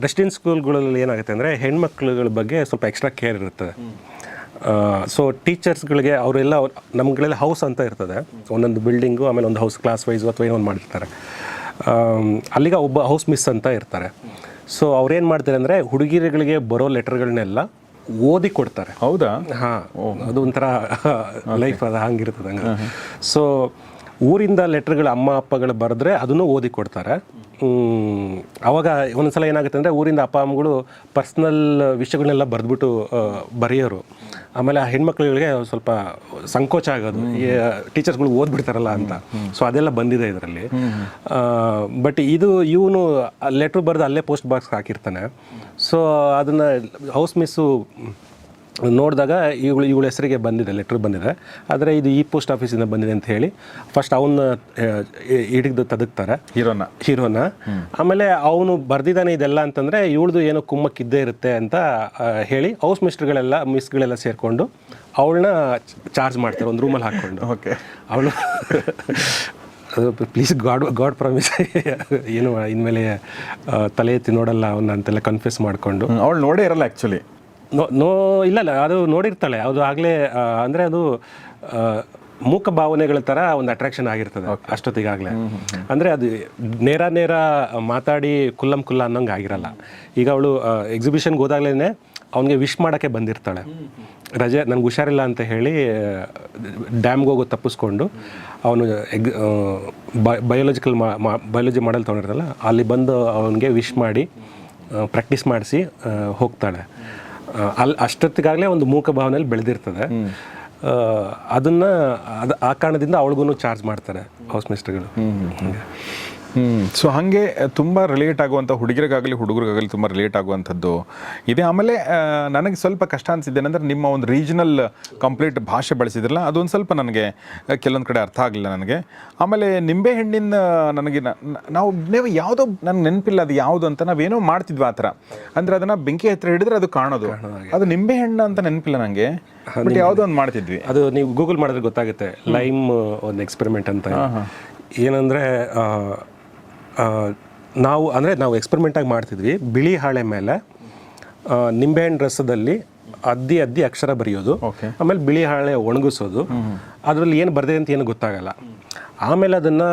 ರೆಸಿಡೆನ್ಸ್ ಸ್ಕೂಲ್ಗಳಲ್ಲಿ ಏನಾಗುತ್ತೆ ಅಂದರೆ ಹೆಣ್ಮಕ್ಳುಗಳ ಬಗ್ಗೆ ಸ್ವಲ್ಪ ಎಕ್ಸ್ಟ್ರಾ ಕೇರ್ ಇರ್ತದೆ ಸೊ ಟೀಚರ್ಸ್ಗಳಿಗೆ ಅವರೆಲ್ಲ ನಮ್ಗಳೆಲ್ಲ ಹೌಸ್ ಅಂತ ಇರ್ತದೆ. ಒಂದೊಂದು ಬಿಲ್ಡಿಂಗು ಆಮೇಲೆ ಒಂದು ಹೌಸ್ ಕ್ಲಾಸ್ ವೈಸು ಅಥವಾ ಏನೋ ಒಂದು ಮಾಡಿರ್ತಾರೆ ಅಲ್ಲಿಗ ಒಬ್ಬ ಹೌಸ್ ಮಿಸ್ ಅಂತ ಇರ್ತಾರೆ. ಸೊ ಅವ್ರೇನು ಮಾಡ್ತಾರೆ ಅಂದರೆ ಹುಡುಗಿರುಗಳಿಗೆ ಬರೋ ಲೆಟರ್ಗಳನ್ನೆಲ್ಲ ಓದಿ ಕೊಡ್ತಾರೆ. ಹೌದಾ? ಹಾಂ ಅದು ಒಂಥರ *laughs* ಲೈಫ್ ಅದು ಹಂಗಿರ್ತದೆ ಹಂಗೆ. ಸೊ ಊರಿಂದ ಲೆಟ್ರ್ಗಳು ಅಮ್ಮ ಅಪ್ಪಗಳು ಬರೆದ್ರೆ ಅದನ್ನು ಓದಿ ಕೊಡ್ತಾರೆ. ಅವಾಗ ಒಂದೊಂದ್ಸಲ ಏನಾಗುತ್ತೆ ಅಂದರೆ ಊರಿಂದ ಅಪ್ಪ ಅಮ್ಮಗಳು ಪರ್ಸ್ನಲ್ ವಿಷಯಗಳನ್ನೆಲ್ಲ ಬರೆದ್ಬಿಟ್ಟು ಬರೆಯೋರು. ಆಮೇಲೆ ಆ ಹೆಣ್ಮಕ್ಳುಗಳಿಗೆ ಸ್ವಲ್ಪ ಸಂಕೋಚ ಆಗೋದು. ಟೀಚರ್ಸ್ಗಳು ಓದ್ಬಿಡ್ತಾರಲ್ಲ ಅಂತ. ಸೊ ಅದೆಲ್ಲ ಬಂದಿದೆ ಇದರಲ್ಲಿ. ಬಟ್ ಇದು ಇವನು ಲೆಟ್ರ್ ಬರೆದು ಅಲ್ಲೇ ಪೋಸ್ಟ್ ಬಾಕ್ಸ್ ಹಾಕಿರ್ತಾನೆ. ಸೊ ಅದನ್ನು ಹೌಸ್ ಮಿಸ್ಸು ನೋಡಿದಾಗ ಇವುಗಳು ಇವುಗಳ ಹೆಸರಿಗೆ ಬಂದಿದೆ ಲೆಟ್ರ್ ಬಂದಿದೆ. ಆದರೆ ಇದು ಈ ಪೋಸ್ಟ್ ಆಫೀಸಿಂದ ಬಂದಿದೆ ಅಂತ ಹೇಳಿ ಫಸ್ಟ್ ಅವನ್ನ ಹಿಡಿದು ತದಕ್ತಾರೆ. ಹೀರೋನ. ಹೀರೋನ. ಆಮೇಲೆ ಅವನು ಬರ್ದಿದ್ದಾನೆ ಇದೆಲ್ಲ ಅಂತಂದರೆ ಇವಳ್ದು ಏನೋ ಕುಮ್ಮಕ್ಕಿದ್ದೇ ಇರುತ್ತೆ ಅಂತ ಹೇಳಿ ಹೌಸ್ ಮಿಸ್ಟ್ರುಗಳೆಲ್ಲ ಮಿಸ್ಗಳೆಲ್ಲ ಸೇರಿಕೊಂಡು ಅವಳನ್ನ ಚಾರ್ಜ್ ಮಾಡ್ತಾರೆ ಒಂದು ರೂಮಲ್ಲಿ ಹಾಕ್ಕೊಂಡು. ಓಕೆ ಅವಳು ಪ್ಲೀಸ್ ಗಾಡ್ ಗಾಡ್ ಪ್ರಾಮಿಸ್ ಏನು ಇನ್ಮೇಲೆ ತಲೆ ಎತ್ತಿ ನೋಡಲ್ಲ ಅವನ್ನ ಅಂತೆಲ್ಲ ಕನ್ಫ್ಯೂಸ್ ಮಾಡಿಕೊಂಡು. ಅವಳು ನೋಡೇ ಇರಲ್ಲ ಆ್ಯಕ್ಚುಲಿ ನೋ ನೋ ಇಲ್ಲ ಇಲ್ಲ ಅದು ನೋಡಿರ್ತಾಳೆ. ಅದು ಆಗಲೇ ಅಂದರೆ ಅದು ಮೂಕ ಭಾವನೆಗಳ ಥರ ಒಂದು ಅಟ್ರಾಕ್ಷನ್ ಆಗಿರ್ತದೆ ಅಷ್ಟೊತ್ತಿಗಾಗಲೇ. ಅಂದರೆ ಅದು ನೇರ ನೇರ ಮಾತಾಡಿ ಕುಲ್ಲಂ ಕುಲ್ಲ ಅನ್ನೋಂಗೆ ಆಗಿರಲ್ಲ. ಈಗ ಅವಳು ಎಕ್ಸಿಬಿಷನ್ಗೆ ಹೋದಾಗಲೇ ಅವನಿಗೆ ವಿಶ್ ಮಾಡೋಕ್ಕೆ ಬಂದಿರ್ತಾಳೆ. ರಜೆ ನನಗೆ ಹುಷಾರಿಲ್ಲ ಅಂತ ಹೇಳಿ ಡ್ಯಾಮ್ಗೆ ಹೋಗೋ ತಪ್ಪಿಸ್ಕೊಂಡು ಅವನು ಎಗ್ ಬಯೋಲಜಿಕಲ್ ಬಯೋಲಜಿ ಮಾಡಲ್ ತೊಗೊಂಡಿರ್ತಲ್ಲ ಅಲ್ಲಿ ಬಂದು ಅವನಿಗೆ ವಿಶ್ ಮಾಡಿ ಪ್ರಾಕ್ಟೀಸ್ ಮಾಡಿಸಿ ಹೋಗ್ತಾಳೆ. ಅಲ್ಲಿ ಅಷ್ಟೊತ್ತಿಗಾಗಲೇ ಒಂದು ಮೂಕ ಭಾವನೆಯಲ್ಲಿ ಬೆಳೆದಿರ್ತದೆ. ಅದನ್ನು ಅದು ಆ ಕಾರಣದಿಂದ ಅವಳಿಗೂ ಚಾರ್ಜ್ ಮಾಡ್ತಾರೆ ಹೌಸ್ ಮಿಸ್ಟರ್ಗಳು ಹ್ಮ್. ಸೊ ಹಾಗೆ ತುಂಬ ರಿಲೇಟ್ ಆಗುವಂಥ ಹುಡುಗರಿಗಾಗಲಿ ಹುಡುಗರಿಗಾಗಲಿ ತುಂಬ ರಿಲೇಟ್ ಆಗುವಂಥದ್ದು. ಇದೆ. ಆಮೇಲೆ ನನಗೆ ಸ್ವಲ್ಪ ಕಷ್ಟ ಅನಿಸಿದ್ದೇನೆಂದ್ರೆ ನಿಮ್ಮ ಒಂದು ರೀಜನಲ್ ಕಂಪ್ಲೀಟ್ ಭಾಷೆ ಬಳಸಿದ್ರಲ್ಲ ಅದೊಂದು ಸ್ವಲ್ಪ ನನಗೆ ಕೆಲವೊಂದು ಕಡೆ ಅರ್ಥ ಆಗಲಿಲ್ಲ ನನಗೆ. ಆಮೇಲೆ ನಿಂಬೆ ಹಣ್ಣಿನ ನನಗೆ ನಾವು ನೀವು ಯಾವುದೋ ನನಗೆ ನೆನಪಿಲ್ಲ ಅದು ಯಾವುದು ಅಂತ ನಾವೇನೋ ಮಾಡ್ತಿದ್ವಿ ಆ ಥರ. ಅಂದರೆ ಅದನ್ನು ಬೆಂಕಿ ಹತ್ತಿರ ಹಿಡಿದ್ರೆ ಅದು ಕಾಣೋದು. ಅದು ನಿಂಬೆ ಹಣ್ಣು ಅಂತ ನೆನಪಿಲ್ಲ ನನಗೆ ಬಟ್ ಯಾವುದೋ ಒಂದು ಮಾಡ್ತಿದ್ವಿ. ಅದು ನೀವು ಗೂಗಲ್ ಮಾಡಿದ್ರೆ ಗೊತ್ತಾಗುತ್ತೆ. ಲೈಮ್ ಒಂದು ಎಕ್ಸ್ಪೆರಿಮೆಂಟ್ ಅಂತ. ಏನಂದರೆ ನಾವು ಅಂದರೆ ನಾವು ಎಕ್ಸ್ಪೆರಿಮೆಂಟಾಗಿ ಮಾಡ್ತಿದ್ವಿ. ಬಿಳಿ ಹಾಳೆ ಮೇಲೆ ನಿಂಬೆಹಣ್ಣು ರಸದಲ್ಲಿ ಅದ್ದಿ ಅದ್ದಿ ಅಕ್ಷರ ಬರೆಯೋದು. ಆಮೇಲೆ ಬಿಳಿ ಹಾಳೆ ಒಣಗಿಸೋದು. ಅದರಲ್ಲಿ ಏನು ಬರ್ದೇ ಅಂತ ಏನು ಗೊತ್ತಾಗಲ್ಲ. ಆಮೇಲೆ ಅದನ್ನು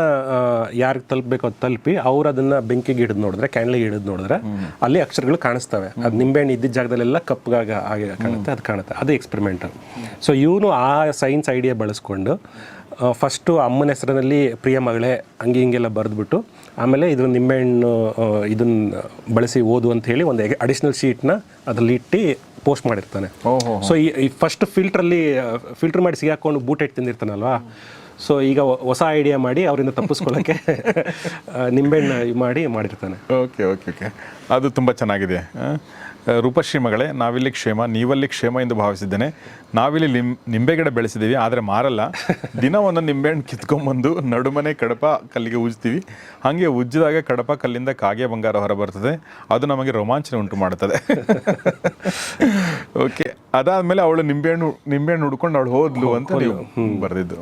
ಯಾರಿಗೆ ತಲುಪಬೇಕು ಅದು ತಲುಪಿ ಅವ್ರು ಅದನ್ನು ಬೆಂಕಿಗೆ ಹಿಡಿದು ನೋಡಿದ್ರೆ ಕ್ಯಾಂಡ್ಲಿಗೆ ಹಿಡಿದು ನೋಡಿದ್ರೆ ಅಲ್ಲಿ ಅಕ್ಷರಗಳು ಕಾಣಿಸ್ತವೆ. ಅದು ನಿಂಬೆಹಣ್ಣು ಇದ್ದಿದ್ದ ಜಾಗದಲ್ಲೆಲ್ಲ ಕಪ್ಪಗಾಗ ಆಗಿ ಕಾಣುತ್ತೆ ಅದು ಕಾಣುತ್ತೆ. ಅದು ಎಕ್ಸ್ಪೆರಿಮೆಂಟ್ ಸೊ ಇವನು ಆ ಸೈನ್ಸ್ ಐಡಿಯಾ ಬಳಸ್ಕೊಂಡು ಫಸ್ಟು ಅಮ್ಮನ ಹೆಸರಿನಲ್ಲಿ ಪ್ರಿಯ ಮಗಳೇ ಹಂಗೆ ಹಿಂಗೆಲ್ಲ ಬರೆದ್ಬಿಟ್ಟು ಆಮೇಲೆ ಇದು ನಿಂಬೆಹಣ್ಣು ಇದನ್ನು ಬಳಸಿ ಓದು ಅಂತ ಹೇಳಿ ಒಂದು ಅಡಿಷ್ನಲ್ ಶೀಟ್ನ ಅದರಲ್ಲಿ ಇಟ್ಟು ಪೋಸ್ಟ್ ಮಾಡಿರ್ತಾನೆ. ಓಹೋ ಸೊ ಈ ಫಸ್ಟ್ ಫಿಲ್ಟ್ರಲ್ಲಿ ಫಿಲ್ಟರ್ ಮಾಡಿ ಸಿಗಾಕೊಂಡು ಬೂಟ್ ಇಟ್ಟು ತಿಂದಿರ್ತಾನಲ್ವಾ? ಸೊ ಈಗ ಹೊಸ ಐಡಿಯಾ ಮಾಡಿ ಅವರಿಂದ ತಪ್ಪಿಸ್ಕೊಳ್ಳೋಕ್ಕೆ ನಿಂಬೆಹಣ್ಣು ಇದ್ ಮಾಡಿ ಮಾಡಿರ್ತಾನೆ. ಓಕೆ ಓಕೆ ಓಕೆ ಅದು ತುಂಬ ಚೆನ್ನಾಗಿದೆ. ಆ, ರೂಪಶ್ರೀ ಮಗಳೇ ನಾವಿಲ್ಲಿ ಕ್ಷೇಮ ನೀವಲ್ಲಿ ಕ್ಷೇಮ ಎಂದು ಭಾವಿಸಿದ್ದೇನೆ. ನಾವಿಲ್ಲಿ ನಿಮ್ ನಿಂಬೆ ಗಿಡ ಬೆಳೆಸಿದ್ದೀವಿ ಆದರೆ ಮಾರಲ್ಲ. *laughs* ದಿನ ನಿಂಬೆ ಹಣ್ಣು ಕಿತ್ಕೊಂಬಂದು ನಡುಮನೆ ಕಡಪ ಕಲ್ಲಿಗೆ ಉಜ್ತೀವಿ. ಹಾಗೆ ಉಜ್ಜಿದಾಗ ಕಡಪ ಕಲ್ಲಿಂದ ಕಾಗೆ ಬಂಗಾರ ಹೊರ ಬರ್ತದೆ. ಅದು ನಮಗೆ ರೋಮಾಂಚನ ಉಂಟು ಮಾಡುತ್ತದೆ *laughs* ಓಕೆ ಅದಾದ್ಮೇಲೆ ಅವಳು ನಿಂಬೆಹಣ್ಣು ನಿಂಬೆಹಣ್ಣು ಹುಡ್ಕೊಂಡು ಅವಳು ಹೋದ್ಲು ಅಂತ ನೀವು ಬರೆದಿದ್ದು.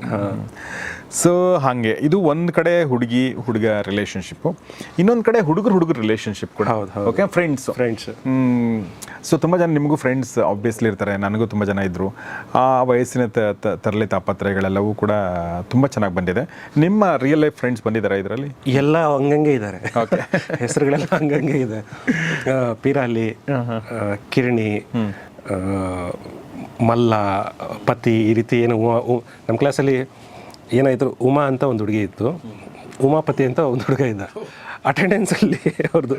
ಸೊ ಹಾಗೆ. ಇದು ಒಂದು ಕಡೆ ಹುಡುಗಿ ಹುಡುಗ ರಿಲೇಶನ್ಶಿಪ್ಪು ಇನ್ನೊಂದು ಕಡೆ ಹುಡುಗರು ಹುಡುಗರ ರಿಲೇಶನ್ಶಿಪ್ ಕೂಡ. ಓಕೆ ಫ್ರೆಂಡ್ಸ್ ಫ್ರೆಂಡ್ಸ್ ಸೊ ತುಂಬ ಜನ ನಿಮಗೂ ಫ್ರೆಂಡ್ಸ್ ಆಬ್ವಿಯಸ್ಲಿ ಇರ್ತಾರೆ. ನನಗೂ ತುಂಬ ಜನ ಇದ್ದರು ಆ ವಯಸ್ಸಿನ ತರಲೆ ತಾಪತ್ರಯಗಳೆಲ್ಲವೂ ಕೂಡ ತುಂಬ ಚೆನ್ನಾಗಿ ಬಂದಿದೆ. ನಿಮ್ಮ ರಿಯಲ್ ಲೈಫ್ ಫ್ರೆಂಡ್ಸ್ ಬಂದಿದ್ದಾರೆ ಇದರಲ್ಲಿ? ಎಲ್ಲ ಹಂಗಂಗೆ ಇದ್ದಾರೆ *laughs* ಹೆಸರುಗಳೆಲ್ಲ ಹಂಗಂಗೆ ಇದೆ. ಪಿರಾಲಿ ಕಿರಣಿ ಮಲ್ಲ ಪತಿ ಈ ರೀತಿ ಏನು ನಮ್ಮ ಕ್ಲಾಸಲ್ಲಿ ಏನಾಯಿತು ಉಮಾ ಅಂತ ಒಂದು ಹುಡುಗಿ ಇತ್ತು. ಉಮಾಪತಿ ಅಂತ ಒಂದು ಹುಡುಗ ಇದ್ದ. ಅಟೆಂಡೆನ್ಸಲ್ಲಿ ಅವ್ರದ್ದು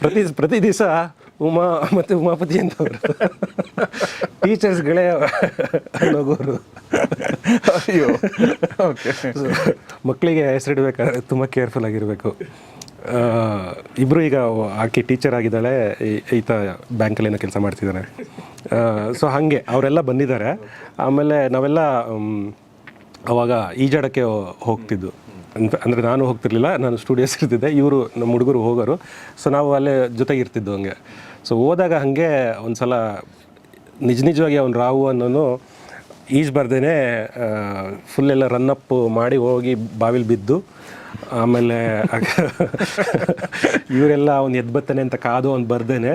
ಪ್ರತಿ ಪ್ರತಿ ದಿವಸ ಉಮಾ ಮತ್ತು ಉಮಾಪತಿ ಅಂತ ಅವರು. ಟೀಚರ್ಸ್ಗಳೇ ಅನ್ನೋಗೋರು. ಅಯ್ಯೋ. ಓಕೆ ಮಕ್ಕಳಿಗೆ ಹೆಸರಿಡ್ಬೇಕಾದ್ರೆ ತುಂಬ ಕೇರ್ಫುಲ್ ಆಗಿರಬೇಕು. ಇಬ್ಬರು ಈಗ ಆಕೆ ಟೀಚರ್ ಆಗಿದ್ದಾಳೆ ಈತ ಬ್ಯಾಂಕಲ್ಲಿ ಏನೋ ಕೆಲಸ ಮಾಡ್ತಿದ್ದಾನೆ. ಸೊ ಹಾಗೆ ಅವರೆಲ್ಲ ಬಂದಿದ್ದಾರೆ. ಆಮೇಲೆ ನಾವೆಲ್ಲ ಅವಾಗ ಈಜಾಡೋಕ್ಕೆ ಹೋಗ್ತಿದ್ದು. ಅಂದ್ರೆ ಅಂದರೆ ನಾನು ಹೋಗ್ತಿರ್ಲಿಲ್ಲ, ನಾನು ಸ್ಟುಡಿಯೋಸ್ ಇರ್ತಿದ್ದೆ, ಇವರು ನಮ್ಮ ಹುಡುಗರು ಹೋಗೋರು. ಸೊ ನಾವು ಅಲ್ಲೇ ಜೊತೆಗೆ ಇರ್ತಿದ್ದು ಹಂಗೆ. ಸೊ ಹೋದಾಗ ಹಾಗೆ ಒಂದು ಸಲ ನಿಜ ನಿಜವಾಗಿ ಅವ್ನು ರಾವು ಅನ್ನೋನು ಫುಲ್ ಎಲ್ಲ ರನ್ನಪ್ ಮಾಡಿ ಹೋಗಿ ಬಾವಿಲಿ ಬಿದ್ದು, ಆಮೇಲೆ *laughs* ಇವರೆಲ್ಲ ಅವ್ನು ಎದ್ದು ಬರ್ತಾನೆ ಅಂತ ಕಾದು ಅವ್ನು ಬರ್ದೇನೆ.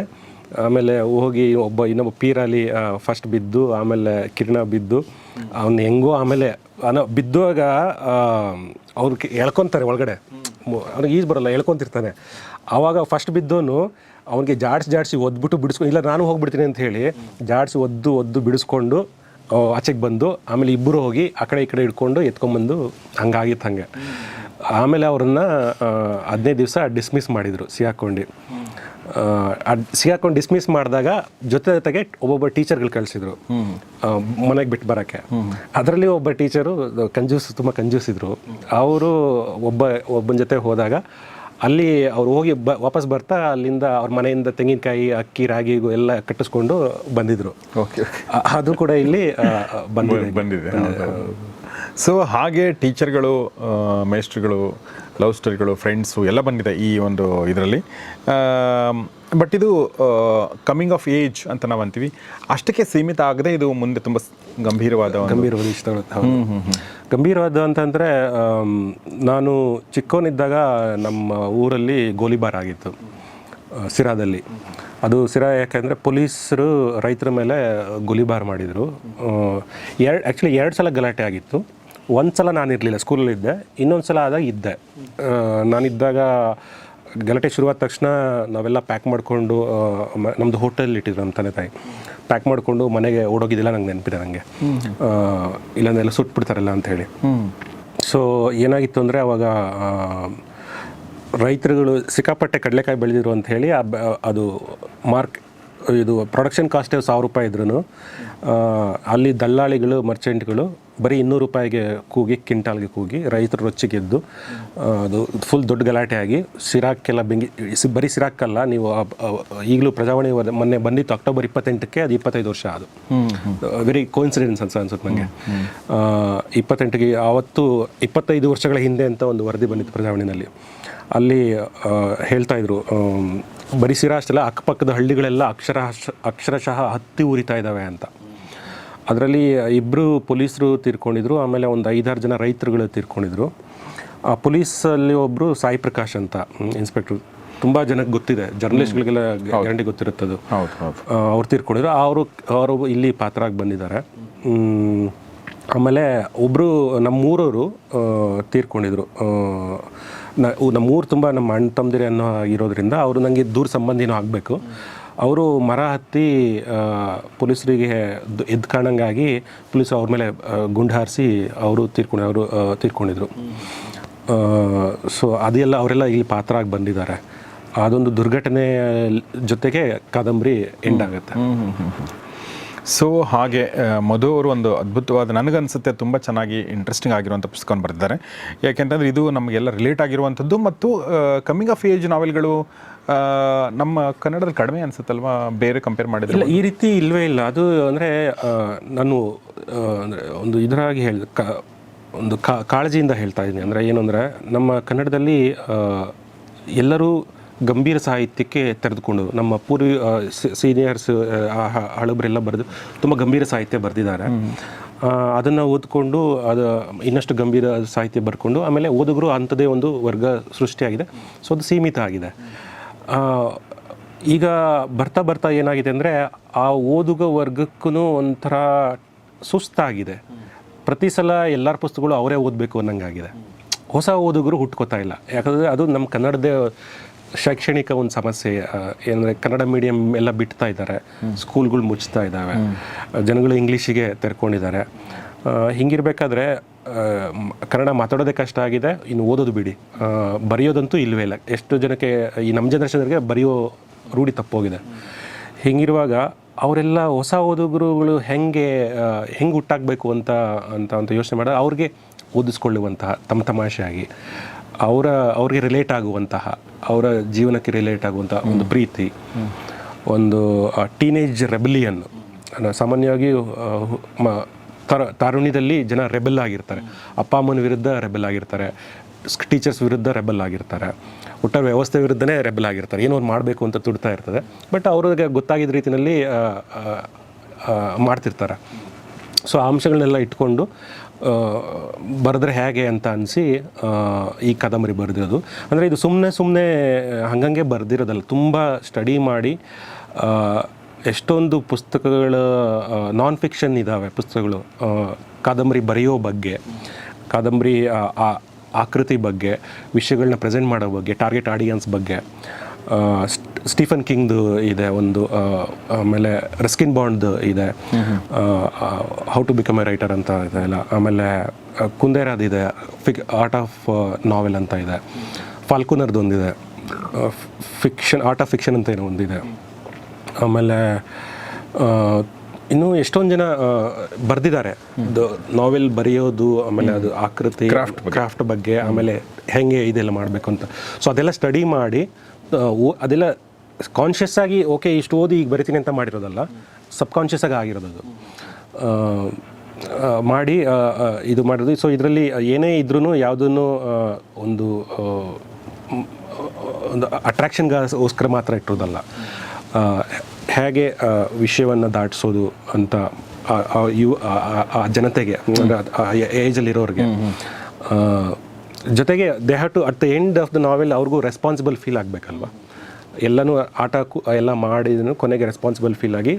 ಆಮೇಲೆ ಹೋಗಿ ಒಬ್ಬ ಇನ್ನೊಬ್ಬ ಪೀರಾಲಿ ಫಸ್ಟ್ ಬಿದ್ದು, ಆಮೇಲೆ ಕಿರಣ ಬಿದ್ದು, ಅವ್ನು ಹೆಂಗೋ ಆಮೇಲೆ ಅನ ಬಿದ್ದಾಗ ಅವ್ರು ಎಳ್ಕೊತಾರೆ ಒಳಗಡೆ. ಅವ್ನಿಗೆ ಈಜು ಬರಲ್ಲ, ಎಳ್ಕೊತಿರ್ತಾನೆ. ಆವಾಗ ಫಸ್ಟ್ ಬಿದ್ದೋನು ಅವನಿಗೆ ಜಾಡ್ಸಿ ಜಾಡ್ಸಿ ಒದ್ಬಿಟ್ಟು ಬಿಡಿಸ್ಕೊ, ಇಲ್ಲ ನಾನು ಹೋಗ್ಬಿಡ್ತೀನಿ ಅಂತ ಹೇಳಿ ಜಾಡ್ಸಿ ಒದ್ದು ಒದ್ದು ಬಿಡಿಸ್ಕೊಂಡು ಆಚೆಗೆ ಬಂದು, ಆಮೇಲೆ ಇಬ್ಬರು ಹೋಗಿ ಆ ಕಡೆ ಈ ಕಡೆ ಹಿಡ್ಕೊಂಡು ಎತ್ಕೊಂಬಂದು ಹಂಗಾಗಿತ್ತು ಹಂಗೆ. ಆಮೇಲೆ ಅವ್ರನ್ನ ಹದಿನೈದು ದಿವಸ ಡಿಸ್ಮಿಸ್ ಮಾಡಿದರು ಸಿಗಾಕೊಂಡು ಸಿಗಾಕೊಂಡು ಡಿಸ್ಮಿಸ್ ಮಾಡಿದಾಗ ಜೊತೆ ಜೊತೆಗೆ ಒಬ್ಬೊಬ್ಬ ಟೀಚರ್ಗಳು ಕಳಿಸಿದ್ರು. ಮನೆಗೆ ಬಿಟ್ಟು ಬರೋಕ್ಕೆ. ಅದರಲ್ಲಿ ಒಬ್ಬ ಟೀಚರು ಕಂಜೂಸ್ ತುಂಬ ಕಂಜೂಸ್ ಇದ್ರು ಅವರು ಒಬ್ಬ ಒಬ್ಬನ ಜೊತೆ ಹೋದಾಗ ಅಲ್ಲಿ ಅವ್ರು ಹೋಗಿ ಬ ವಾಪಸ್ ಬರ್ತಾ ಅಲ್ಲಿಂದ ಅವ್ರ ಮನೆಯಿಂದ ತೆಂಗಿನಕಾಯಿ ಅಕ್ಕಿ ರಾಗಿ ಎಲ್ಲ ಕಟ್ಟಿಸ್ಕೊಂಡು ಬಂದಿದ್ರು. ಅದು ಕೂಡ ಇಲ್ಲಿ ಬಂದಿದೆ. ಸೊ ಹಾಗೆ ಟೀಚರ್ಗಳು ಮೇಸ್ಟ್ರುಗಳು ಲವ್ ಸ್ಟೋರಿಗಳು ಫ್ರೆಂಡ್ಸು ಎಲ್ಲ ಬಂದಿದೆ ಈ ಒಂದು ಇದರಲ್ಲಿ. ಬಟ್ ಇದು ಕಮಿಂಗ್ ಆಫ್ ಏಜ್ ಅಂತ ನಾವು ಅಂತೀವಿ. ಅಷ್ಟಕ್ಕೆ ಸೀಮಿತ ಆಗದೆ ಇದು ಮುಂದೆ ತುಂಬ ಗಂಭೀರವಾದ ಗಂಭೀರವಾದ ಹೌದು. ಗಂಭೀರವಾದ ಅಂತಂದರೆ ನಾನು ಚಿಕ್ಕವನಿದ್ದಾಗ ನಮ್ಮ ಊರಲ್ಲಿ ಗೋಲಿಬಾರ್ ಆಗಿತ್ತು ಸಿರಾದಲ್ಲಿ. ಅದು ಸಿರಾ ಯಾಕೆಂದರೆ ಪೊಲೀಸರು ರೈತರ ಮೇಲೆ ಗೋಲಿಬಾರ್ ಮಾಡಿದರು. ಎರಡು ಆ್ಯಕ್ಚುಲಿ ಎರಡು ಸಲ ಗಲಾಟೆ ಆಗಿತ್ತು. ಒಂದು ಸಲ ನಾನು ಇರಲಿಲ್ಲ ಸ್ಕೂಲಲ್ಲಿದ್ದೆ ಇನ್ನೊಂದು ಸಲ ಆದಾಗ ಇದ್ದೆ. ನಾನಿದ್ದಾಗ ಗಲಾಟೆ ಶುರುವಾದ ತಕ್ಷಣ ನಾವೆಲ್ಲ ಪ್ಯಾಕ್ ಮಾಡಿಕೊಂಡು ನಮ್ಮದು ಹೋಟೆಲ್ ಇಟ್ಟಿದ್ರು ನಮ್ಮ ತಂದೆ ತಾಯಿ. ಪ್ಯಾಕ್ ಮಾಡಿಕೊಂಡು ಮನೆಗೆ ಓಡೋಗಿದ್ದಿಲ್ಲ ನಂಗೆ ನೆನಪಿದೆ ನನಗೆ ಇಲ್ಲಾಂದೆಲ್ಲ ಸುಟ್ಬಿಡ್ತಾರಲ್ಲ ಅಂತ ಸೊ ಏನಾಗಿತ್ತು ಅಂದರೆ ಅವಾಗ ರೈತರುಗಳು ಸಿಕ್ಕಾಪಟ್ಟೆ ಕಡಲೆಕಾಯಿ ಬೆಳೆದಿದ್ರು ಅಂತ ಹೇಳಿ ಅದು ಮಾರ್ಕ್, ಇದು ಪ್ರೊಡಕ್ಷನ್ ಕಾಸ್ಟೇ ಸಾವಿರ ರೂಪಾಯಿ ಇದ್ರೂ ಅಲ್ಲಿ ದಲ್ಲಾಳಿಗಳು ಮರ್ಚೆಂಟ್ಗಳು ಬರೀ ಇನ್ನೂರು ರೂಪಾಯಿಗೆ ಕೂಗಿ ಕ್ವಿಂಟಾಲ್ಗೆ ಕೂಗಿ ರೈತರು ರೊಚ್ಚಿಗೆದ್ದು ಅದು ಫುಲ್ ದೊಡ್ಡ ಗಲಾಟೆ ಆಗಿ ಸಿರಾಕ್ಕೆಲ್ಲ ಬೆಂಗಿ ಸಿ- ಬರೀ ಸಿರಾಕ್ಕಲ್ಲ ನೀವು ಈಗಲೂ ಪ್ರಜಾವಾಣಿ ಮೊನ್ನೆ ಬಂದಿತ್ತು ಅಕ್ಟೋಬರ್ ಇಪ್ಪತ್ತೆಂಟಕ್ಕೆ ಅದು ಇಪ್ಪತ್ತೈದು ವರ್ಷ ಅದು. ವೆರಿ ಕೋಇನ್ಸಿಡೆನ್ಸ್ ಅನ್ಸ ಅನ್ಸುತ್ತೆ ನನಗೆ ಇಪ್ಪತ್ತೆಂಟಿಗೆ ಆವತ್ತು ಇಪ್ಪತ್ತೈದು ವರ್ಷಗಳ ಹಿಂದೆ ಅಂತ ಒಂದು ವರದಿ ಬಂದಿತ್ತು ಪ್ರಜಾವಾಣಿನಲ್ಲಿ. ಅಲ್ಲಿ ಹೇಳ್ತಾ ಇದ್ರು ಬರೀ ಸಿರಾ ಅಷ್ಟೆಲ್ಲ ಅಕ್ಕಪಕ್ಕದ ಹಳ್ಳಿಗಳೆಲ್ಲ ಅಕ್ಷರ ಅಕ್ಷರಶಃ ಹತ್ತಿ ಉರಿತಾ ಇದ್ದಾವೆ ಅಂತ. ಅದರಲ್ಲಿ ಇಬ್ಬರು ಪೊಲೀಸರು ತೀರ್ಕೊಂಡಿದ್ರು ಆಮೇಲೆ ಒಂದು ಐದಾರು ಜನ ರೈತರುಗಳು ತೀರ್ಕೊಂಡಿದ್ರು. ಆ ಪೊಲೀಸಲ್ಲಿ ಒಬ್ಬರು ಸಾಯಿ ಪ್ರಕಾಶ್ ಅಂತ ಇನ್ಸ್ಪೆಕ್ಟ್ರು. ತುಂಬ ಜನಕ್ಕೆ ಗೊತ್ತಿದೆ ಜರ್ನಲಿಸ್ಟ್ಗಳಿಗೆಲ್ಲ ಗ್ಯಾರಂಟಿ ಗೊತ್ತಿರುತ್ತದು ಹೌದು ಹೌದು. ಅವ್ರು ತೀರ್ಕೊಂಡಿದ್ರು. ಅವರು ಅವರು ಇಲ್ಲಿ ಪಾತ್ರ ಆಗಿ ಬಂದಿದ್ದಾರೆ ಆಮೇಲೆ ಒಬ್ಬರು ನಮ್ಮೂರವರು ತೀರ್ಕೊಂಡಿದ್ರು. ನಮ್ಮೂರು ತುಂಬ ನಮ್ಮ ಅಣ್ಣ ತಮ್ಮದಿರೆ ಅನ್ನೋ ಇರೋದ್ರಿಂದ ಅವರು ನನಗೆ ದೂರ ಸಂಬಂಧಿನೂ ಆಗಬೇಕು. ಅವರು ಮರ ಹತ್ತಿ ಪೊಲೀಸರಿಗೆ ದ್- ಎದ್ದು ಕಾಣಂಗಾಗಿ ಪೊಲೀಸ್ ಅವ್ರ ಮೇಲೆ ಗುಂಡ ಹಾರಿಸಿ ಅವರು ತೀರ್ಕೊಂಡು, ಅವರು ತೀರ್ಕೊಂಡಿದ್ರು. ಸೊ ಅದೆಲ್ಲ ಅವರೆಲ್ಲ ಇಲ್ಲಿ ಪಾತ್ರ ಆಗಿ ಬಂದಿದ್ದಾರೆ. ಅದೊಂದು ದುರ್ಘಟನೆ ಜೊತೆಗೆ ಕಾದಂಬರಿ ಎಂಡ್ ಆಗುತ್ತೆ. ಸೊ ಹಾಗೆ ಮಧು ಅವರು ಒಂದು ಅದ್ಭುತವಾದ ನನಗನ್ಸುತ್ತೆ ತುಂಬ ಚೆನ್ನಾಗಿ ಇಂಟ್ರೆಸ್ಟಿಂಗ್ ಆಗಿರುವಂಥ ಪುಸ್ತಕವನ್ನು ಬರೆದಿದ್ದಾರೆ. ಯಾಕೆಂತಂದರೆ ಇದು ನಮಗೆಲ್ಲ ರಿಲೇಟ್ ಆಗಿರುವಂಥದ್ದು ಮತ್ತು ಕಮ್ಮಿಂಗ್ ಆಫ್ ಏಜ್ ನಾವೆಲ್ಗಳು ನಮ್ಮ ಕನ್ನಡದಲ್ಲಿ ಕಡಿಮೆ ಅನ್ಸುತ್ತಲ್ವಾ? ಬೇರೆ ಕಂಪೇರ್ ಮಾಡಿದ್ರೆ ಈ ರೀತಿ ಇಲ್ಲವೇ ಇಲ್ಲ. ಅದು ಅಂದರೆ ನಾನು ಒಂದು ಇದರಾಗಿ ಹೇಳ ಕ ಒಂದು ಕಾ ಕಾಳಜಿಯಿಂದ ಹೇಳ್ತಾ ಇದ್ದೀನಿ. ಅಂದರೆ ಏನು ಅಂದರೆ ನಮ್ಮ ಕನ್ನಡದಲ್ಲಿ ಎಲ್ಲರೂ ಗಂಭೀರ ಸಾಹಿತ್ಯಕ್ಕೆ ತೆರೆದುಕೊಂಡು ನಮ್ಮ ಪೂರ್ವಿ ಸೀನಿಯರ್ಸ್ ಹಳಬರೆಲ್ಲ ಬರೆದು ತುಂಬ ಗಂಭೀರ ಸಾಹಿತ್ಯ ಬರೆದಿದ್ದಾರೆ. ಅದನ್ನು ಓದ್ಕೊಂಡು ಅದು ಇನ್ನಷ್ಟು ಗಂಭೀರ ಸಾಹಿತ್ಯ ಬರ್ಕೊಂಡು ಆಮೇಲೆ ಓದುಗರು ಅಂಥದ್ದೇ ಒಂದು ವರ್ಗ ಸೃಷ್ಟಿಯಾಗಿದೆ. ಸೊ ಅದು ಸೀಮಿತ ಆಗಿದೆ. ಈಗ ಬರ್ತಾ ಬರ್ತಾ ಏನಾಗಿದೆ ಅಂದರೆ ಆ ಓದುಗ ವರ್ಗಕ್ಕೂ ಒಂಥರ ಸುಸ್ತಾಗಿದೆ. ಪ್ರತಿ ಸಲ ಎಲ್ಲರ ಪುಸ್ತಕಗಳು ಅವರೇ ಓದಬೇಕು ಅನ್ನಂಗಾಗಿದೆ. ಹೊಸ ಓದುಗರು ಹುಟ್ಕೋತಾ ಇಲ್ಲ. ಯಾಕಂದರೆ ಅದು ನಮ್ಮ ಕನ್ನಡದೇ ಶೈಕ್ಷಣಿಕ ಒಂದು ಸಮಸ್ಯೆ ಏನಂದರೆ ಕನ್ನಡ ಮೀಡಿಯಂ ಎಲ್ಲ ಬಿಡ್ತಾ ಇದ್ದಾರೆ ಸ್ಕೂಲ್ಗಳು ಮುಚ್ತಾ ಇದ್ದಾವೆ. ಜನಗಳು ಇಂಗ್ಲೀಷಿಗೆ ತೆರ್ಕೊಂಡಿದ್ದಾರೆ. ಹಿಂಗಿರಬೇಕಾದ್ರೆ ಕನ್ನಡ ಮಾತಾಡೋದೇ ಕಷ್ಟ ಆಗಿದೆ ಇನ್ನು ಓದೋದು ಬಿಡಿ. ಬರೆಯೋದಂತೂ ಇಲ್ಲವೇ ಇಲ್ಲ. ಎಷ್ಟು ಜನಕ್ಕೆ ಈ ನಮ್ಮ ಜನರೇಷನ್ಗೆ ಬರೆಯೋ ರೂಢಿ ತಪ್ಪೋಗಿದೆ. ಹಿಂಗಿರುವಾಗ ಅವರೆಲ್ಲ ಹೊಸ ಓದುಗರುಗಳು ಹೆಂಗೆ ಹೆಂಗೆ ಹುಟ್ಟಾಗಬೇಕು ಅಂತ ಅಂತ ಅಂತ ಯೋಚನೆ ಮಾಡಿದ್ರೆ ಅವ್ರಿಗೆ ಓದಿಸ್ಕೊಳ್ಳುವಂತಹ ತಮ್ಮ ತಮಾಷೆಯಾಗಿ. ಅವರ ಅವ್ರಿಗೆ ರಿಲೇಟ್ ಆಗುವಂತಹ ಅವರ ಜೀವನಕ್ಕೆ ರಿಲೇಟ್ ಆಗುವಂತಹ ಒಂದು ಪ್ರೀತಿ ಒಂದು ಟೀನೇಜ್ ರೆಬಲಿಯನ್ ಸಾಮಾನ್ಯವಾಗಿ ಮ- ತರ ತಾರುಣ್ಯದಲ್ಲಿ ಜನ ರೆಬೆಲ್ ಆಗಿರ್ತಾರೆ. ಅಪ್ಪ ಅಮ್ಮನ ವಿರುದ್ಧ ರೆಬೆಲ್ ಆಗಿರ್ತಾರೆ. ಟೀಚರ್ಸ್ ವಿರುದ್ಧ ರೆಬೆಲ್ ಆಗಿರ್ತಾರೆ. ಒಟ್ಟಾರೆ ವ್ಯವಸ್ಥೆ ವಿರುದ್ಧನೇ ರೆಬೆಲ್ ಆಗಿರ್ತಾರೆ. ಏನೋ ಒಂದು ಮಾಡಬೇಕು ಅಂತ ತುಡ್ತಾ ಇರ್ತದೆ. ಬಟ್ ಅವ್ರಿಗೆ ಗೊತ್ತಾಗಿದ್ದ ರೀತಿಯಲ್ಲಿ ಮಾಡ್ತಿರ್ತಾರೆ. ಸೊ ಆ ಅಂಶಗಳನ್ನೆಲ್ಲ ಇಟ್ಕೊಂಡು ಬರೆದ್ರೆ ಹೇಗೆ ಅಂತ ಅನಿಸಿ ಈ ಕಾದಂಬರಿ ಬರೆದಿರೋದು. ಅಂದರೆ ಇದು ಸುಮ್ಮನೆ ಸುಮ್ಮನೆ ಹಂಗಂಗೆ ಬರೆದಿರೋದಲ್ಲ. ತುಂಬ ಸ್ಟಡಿ ಮಾಡಿ ಎಷ್ಟೊಂದು ಪುಸ್ತಕಗಳು ನಾನ್ ಫಿಕ್ಷನ್ ಇದ್ದಾವೆ ಪುಸ್ತಕಗಳು. ಕಾದಂಬರಿ ಬರೆಯೋ ಬಗ್ಗೆ, ಕಾದಂಬರಿ ಆಕೃತಿ ಬಗ್ಗೆ, ವಿಷಯಗಳನ್ನ ಪ್ರೆಸೆಂಟ್ ಮಾಡೋ ಬಗ್ಗೆ ಟಾರ್ಗೆಟ್ ಆಡಿಯನ್ಸ್ ಬಗ್ಗೆ. ಸ್ಟೀಫನ್ ಕಿಂಗ್ದು ಇದೆ ಒಂದು ಆಮೇಲೆ ರಸ್ಕಿನ್ ಬಾಂಡ್ದು ಇದೆ. How to become a writer ಅಂತ ಇದೆ ಎಲ್ಲ. ಆಮೇಲೆ ಕುಂದೇರಾದಿದೆ ಕುಂದೇರಾದ್ ಇದೆ. ಫಿಕ್ ಆರ್ಟ್ ಆಫ್ ನಾವೆಲ್ ಅಂತ ಇದೆ. ಫಾಲ್ಕುನರ್ದು ಒಂದಿದೆ. ಫಿಕ್ಷನ್ ಆರ್ಟ್ ಆಫ್ ಫಿಕ್ಷನ್ ಅಂತ ಏನೋ ಒಂದಿದೆ. ಆಮೇಲೆ ಇನ್ನೂ ಎಷ್ಟೊಂದು ಜನ ಬರೆದಿದ್ದಾರೆ. ನಾವೆಲ್ ಬರೆಯೋದು ಆಮೇಲೆ ಅದು ಆಕೃತಿ ಕ್ರಾಫ್ಟ್ ಕ್ರಾಫ್ಟ್ ಬಗ್ಗೆ ಆಮೇಲೆ ಹೆಂಗೆ ಇದೆಲ್ಲ ಮಾಡಬೇಕು ಅಂತ. ಸೊ ಅದೆಲ್ಲ ಸ್ಟಡಿ ಮಾಡಿ ಅದೆಲ್ಲ ಕಾನ್ಷಿಯಸ್ ಆಗಿ ಓಕೆ ಇಷ್ಟು ಓದಿ ಈಗ ಬರಿತೀನಿ ಅಂತ ಮಾಡಿರೋದಲ್ಲ ಸಬ್ ಕಾನ್ಷಿಯಸ್ ಆಗಿ ಆಗಿರೋದು ಮಾಡಿ ಇದು ಮಾಡೋದು ಸೊ ಇದರಲ್ಲಿ ಏನೇ ಇದ್ರೂ ಯಾವುದನ್ನು ಒಂದು ಒಂದು ಅಟ್ರಾಕ್ಷನ್ಗೋಸ್ಕರ ಮಾತ್ರ ಇಟ್ಟಿರೋದಲ್ಲ. ಹೇಗೆ ವಿಷಯವನ್ನು ದಾಟಿಸೋದು ಅಂತ ಆ ಜನತೆಗೆ ಏಜಲ್ಲಿರೋರಿಗೆ. ಜೊತೆಗೆ they have to at the end of the novel ಅವ್ರಿಗೂ ರೆಸ್ಪಾನ್ಸಿಬಲ್ ಫೀಲ್ ಆಗಬೇಕಲ್ವ? ಎಲ್ಲನೂ ಆಟ ಎಲ್ಲ ಮಾಡಿದ್ರು ಕೊನೆಗೆ ರೆಸ್ಪಾನ್ಸಿಬಲ್ ಫೀಲ್ ಆಗಿ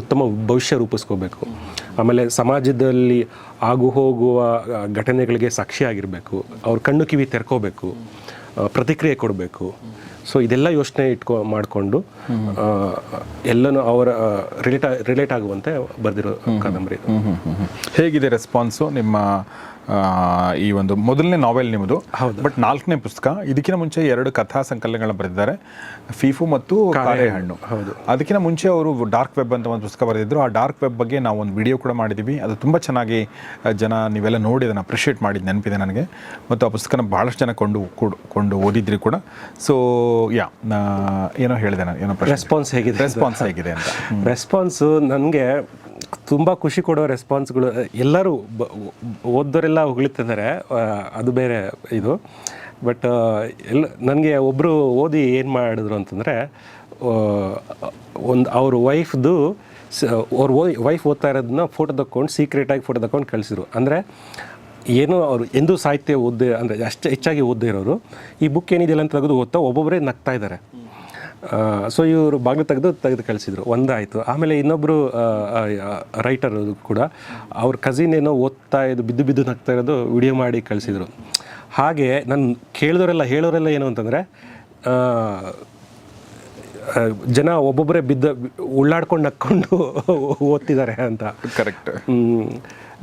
ಉತ್ತಮ ಭವಿಷ್ಯ ರೂಪಿಸ್ಕೋಬೇಕು. ಆಮೇಲೆ ಸಮಾಜದಲ್ಲಿ ಆಗು ಹೋಗುವ ಘಟನೆಗಳಿಗೆ ಸಾಕ್ಷಿಯಾಗಿರಬೇಕು ಅವ್ರ ಕಣ್ಣು ಕಿವಿ ತೆರ್ಕೋಬೇಕು. ಪ್ರತಿಕ್ರಿಯೆ ಕೊಡಬೇಕು. ಸೊ ಇದೆಲ್ಲ ಯೋಚನೆ ಇಟ್ಕೊ ಮಾಡಿಕೊಂಡು ಎಲ್ಲನೂ ಅವರ ರಿಲೇಟ್ ರಿಲೇಟ್ ಆಗುವಂತೆ ಬರೆದಿರೋ ಕಾದಂಬರಿ. ಹೇಗಿದೆ ರೆಸ್ಪಾನ್ಸು ನಿಮ್ಮ ಈ ಒಂದು ಮೊದಲನೇ ನಾವೆಲ್ ನಿಮ್ಮದು ಬಟ್ ನಾಲ್ಕನೇ ಪುಸ್ತಕ ಇದಕ್ಕಿಂತ ಮುಂಚೆ ಎರಡು ಕಥಾ ಸಂಕಲನಗಳನ್ನ ಬರೆದಿದ್ದಾರೆ. ಫೀಫು ಮತ್ತು ಕಾರೆಹಣ್ಣು ಹೌದು. ಅದಕ್ಕಿಂತ ಮುಂಚೆ ಅವರು ಡಾರ್ಕ್ ವೆಬ್ ಅಂತ ಒಂದು ಪುಸ್ತಕ ಬರೆದಿದ್ರು. ಆ ಡಾರ್ಕ್ ವೆಬ್ ಬಗ್ಗೆ ನಾವು ಒಂದು ವಿಡಿಯೋ ಕೂಡ ಮಾಡಿದ್ದೀವಿ ಅದು ತುಂಬ ಚೆನ್ನಾಗಿ ಜನ ನೀವೆಲ್ಲ ನೋಡಿ ಅದನ್ನು ಅಪ್ರಿಷಿಯೇಟ್ ಮಾಡಿದ ನೆನಪಿದೆ ನನಗೆ. ಮತ್ತು ಆ ಪುಸ್ತಕನ ಭಾಳಷ್ಟು ಜನ ಕೊಂಡು ಕೊಂಡು- ಕೊಂಡು ಓದಿದ್ರಿ ಕೂಡ. ಸೊ ಯಾ ಏನೋ ಹೇಳಿದೆ ನಾನು ಏನೋ ರೆಸ್ಪಾನ್ಸ್ ಹೇಗಿದೆ ರೆಸ್ಪಾನ್ಸ್ ಹೇಗಿದೆ ಅಂತ. ರೆಸ್ಪಾನ್ಸು ನನಗೆ ತುಂಬ ಖುಷಿ ಕೊಡೋ ರೆಸ್ಪಾನ್ಸ್ಗಳು ಎಲ್ಲರೂ ಓದೋರೆಲ್ಲ ಹೊಗಳಿತಿದ್ದಾರೆ ಅದು ಬೇರೆ ಇದು. ಬಟ್ ಎಲ್ಲ, ನನಗೆ ಒಬ್ಬರು ಓದಿ ಏನು ಮಾಡಿದ್ರು ಅಂತಂದರೆ ಒಂದು ಅವ್ರ ವೈಫ್ದು ಅವ್ರ ವೈಫ್ ಓದ್ತಾ ಇರೋದನ್ನ ಫೋಟೋ ತಕ್ಕೊಂಡು ಸೀಕ್ರೆಟಾಗಿ ಫೋಟೋ ತಕ್ಕೊಂಡು ಕಳಿಸಿದ್ರು. ಅಂದರೆ, ಏನು ಅವರು ಎಂದೂ ಸಾಹಿತ್ಯ ಓದ್ದೆ, ಅಂದರೆ ಅಷ್ಟು ಹೆಚ್ಚಾಗಿ ಓದ್ದೇ ಇರೋರು. ಈ ಬುಕ್ ಏನಿದೆಯಲ್ಲ ಅಂತ ತೆಗೆದು ಓದ್ತಾ ಒಬ್ಬೊಬ್ಬರೇ ನಗ್ತಾ ಇದ್ದಾರೆ. ಸೊ ಇವರು ಬಾಗಿಲು ತೆಗೆದು ತೆಗೆದು ಕಳಿಸಿದ್ರು. ಒಂದಾಯಿತು. ಆಮೇಲೆ ಇನ್ನೊಬ್ಬರು ರೈಟರ್ ಕೂಡ ಅವ್ರ ಕಸಿನ್ ಏನೋ ಓದ್ತಾ ಇದ್ದು ಬಿದ್ದು ಬಿದ್ದು ನಗ್ತಾ ಇರೋದು ವಿಡಿಯೋ ಮಾಡಿ ಕಳಿಸಿದ್ರು. ಹಾಗೆ ನಾನು ಕೇಳಿದವರೆಲ್ಲ ಹೇಳೋರೆಲ್ಲ ಏನು ಅಂತಂದರೆ ಜನ ಒಬ್ಬೊಬ್ಬರೇ ಬಿದ್ದ ಉಳ್ಳಾಡ್ಕೊಂಡು ನಕ್ಕೊಂಡು ಓದ್ತಿದ್ದಾರೆ ಅಂತ. ಕರೆಕ್ಟ್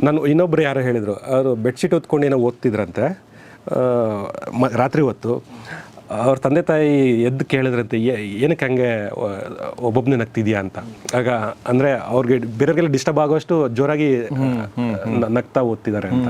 ನಾನು ಇನ್ನೊಬ್ಬರು ಯಾರೋ ಹೇಳಿದರು ಅವರು ಬೆಡ್ಶೀಟ್ ಓದ್ಕೊಂಡು ಏನೋ ಓದ್ತಿದ್ರಂತೆ. ಮ ರಾತ್ರಿ ಹೊತ್ತು. ಅವ್ರ ತಂದೆ ತಾಯಿ ಎದ್ದು ಕೇಳಿದ್ರಂತೆ "ಏ- ಏನಕ್ಕೆ ಹಂಗೆ ಒಬ್ಬೊಬ್ಬನೇ ನಗ್ತಿದ್ಯಾ? ಅಂತ. ಆಗ ಅಂದರೆ ಅವ್ರಿಗೆ ಬೇರೆಯವ್ರಿಗೆಲ್ಲ ಡಿಸ್ಟರ್ಬ್ ಆಗೋಷ್ಟು ಜೋರಾಗಿ ನಗ್ತಾ ಓದ್ತಿದ್ದಾರೆ ಅಂತ.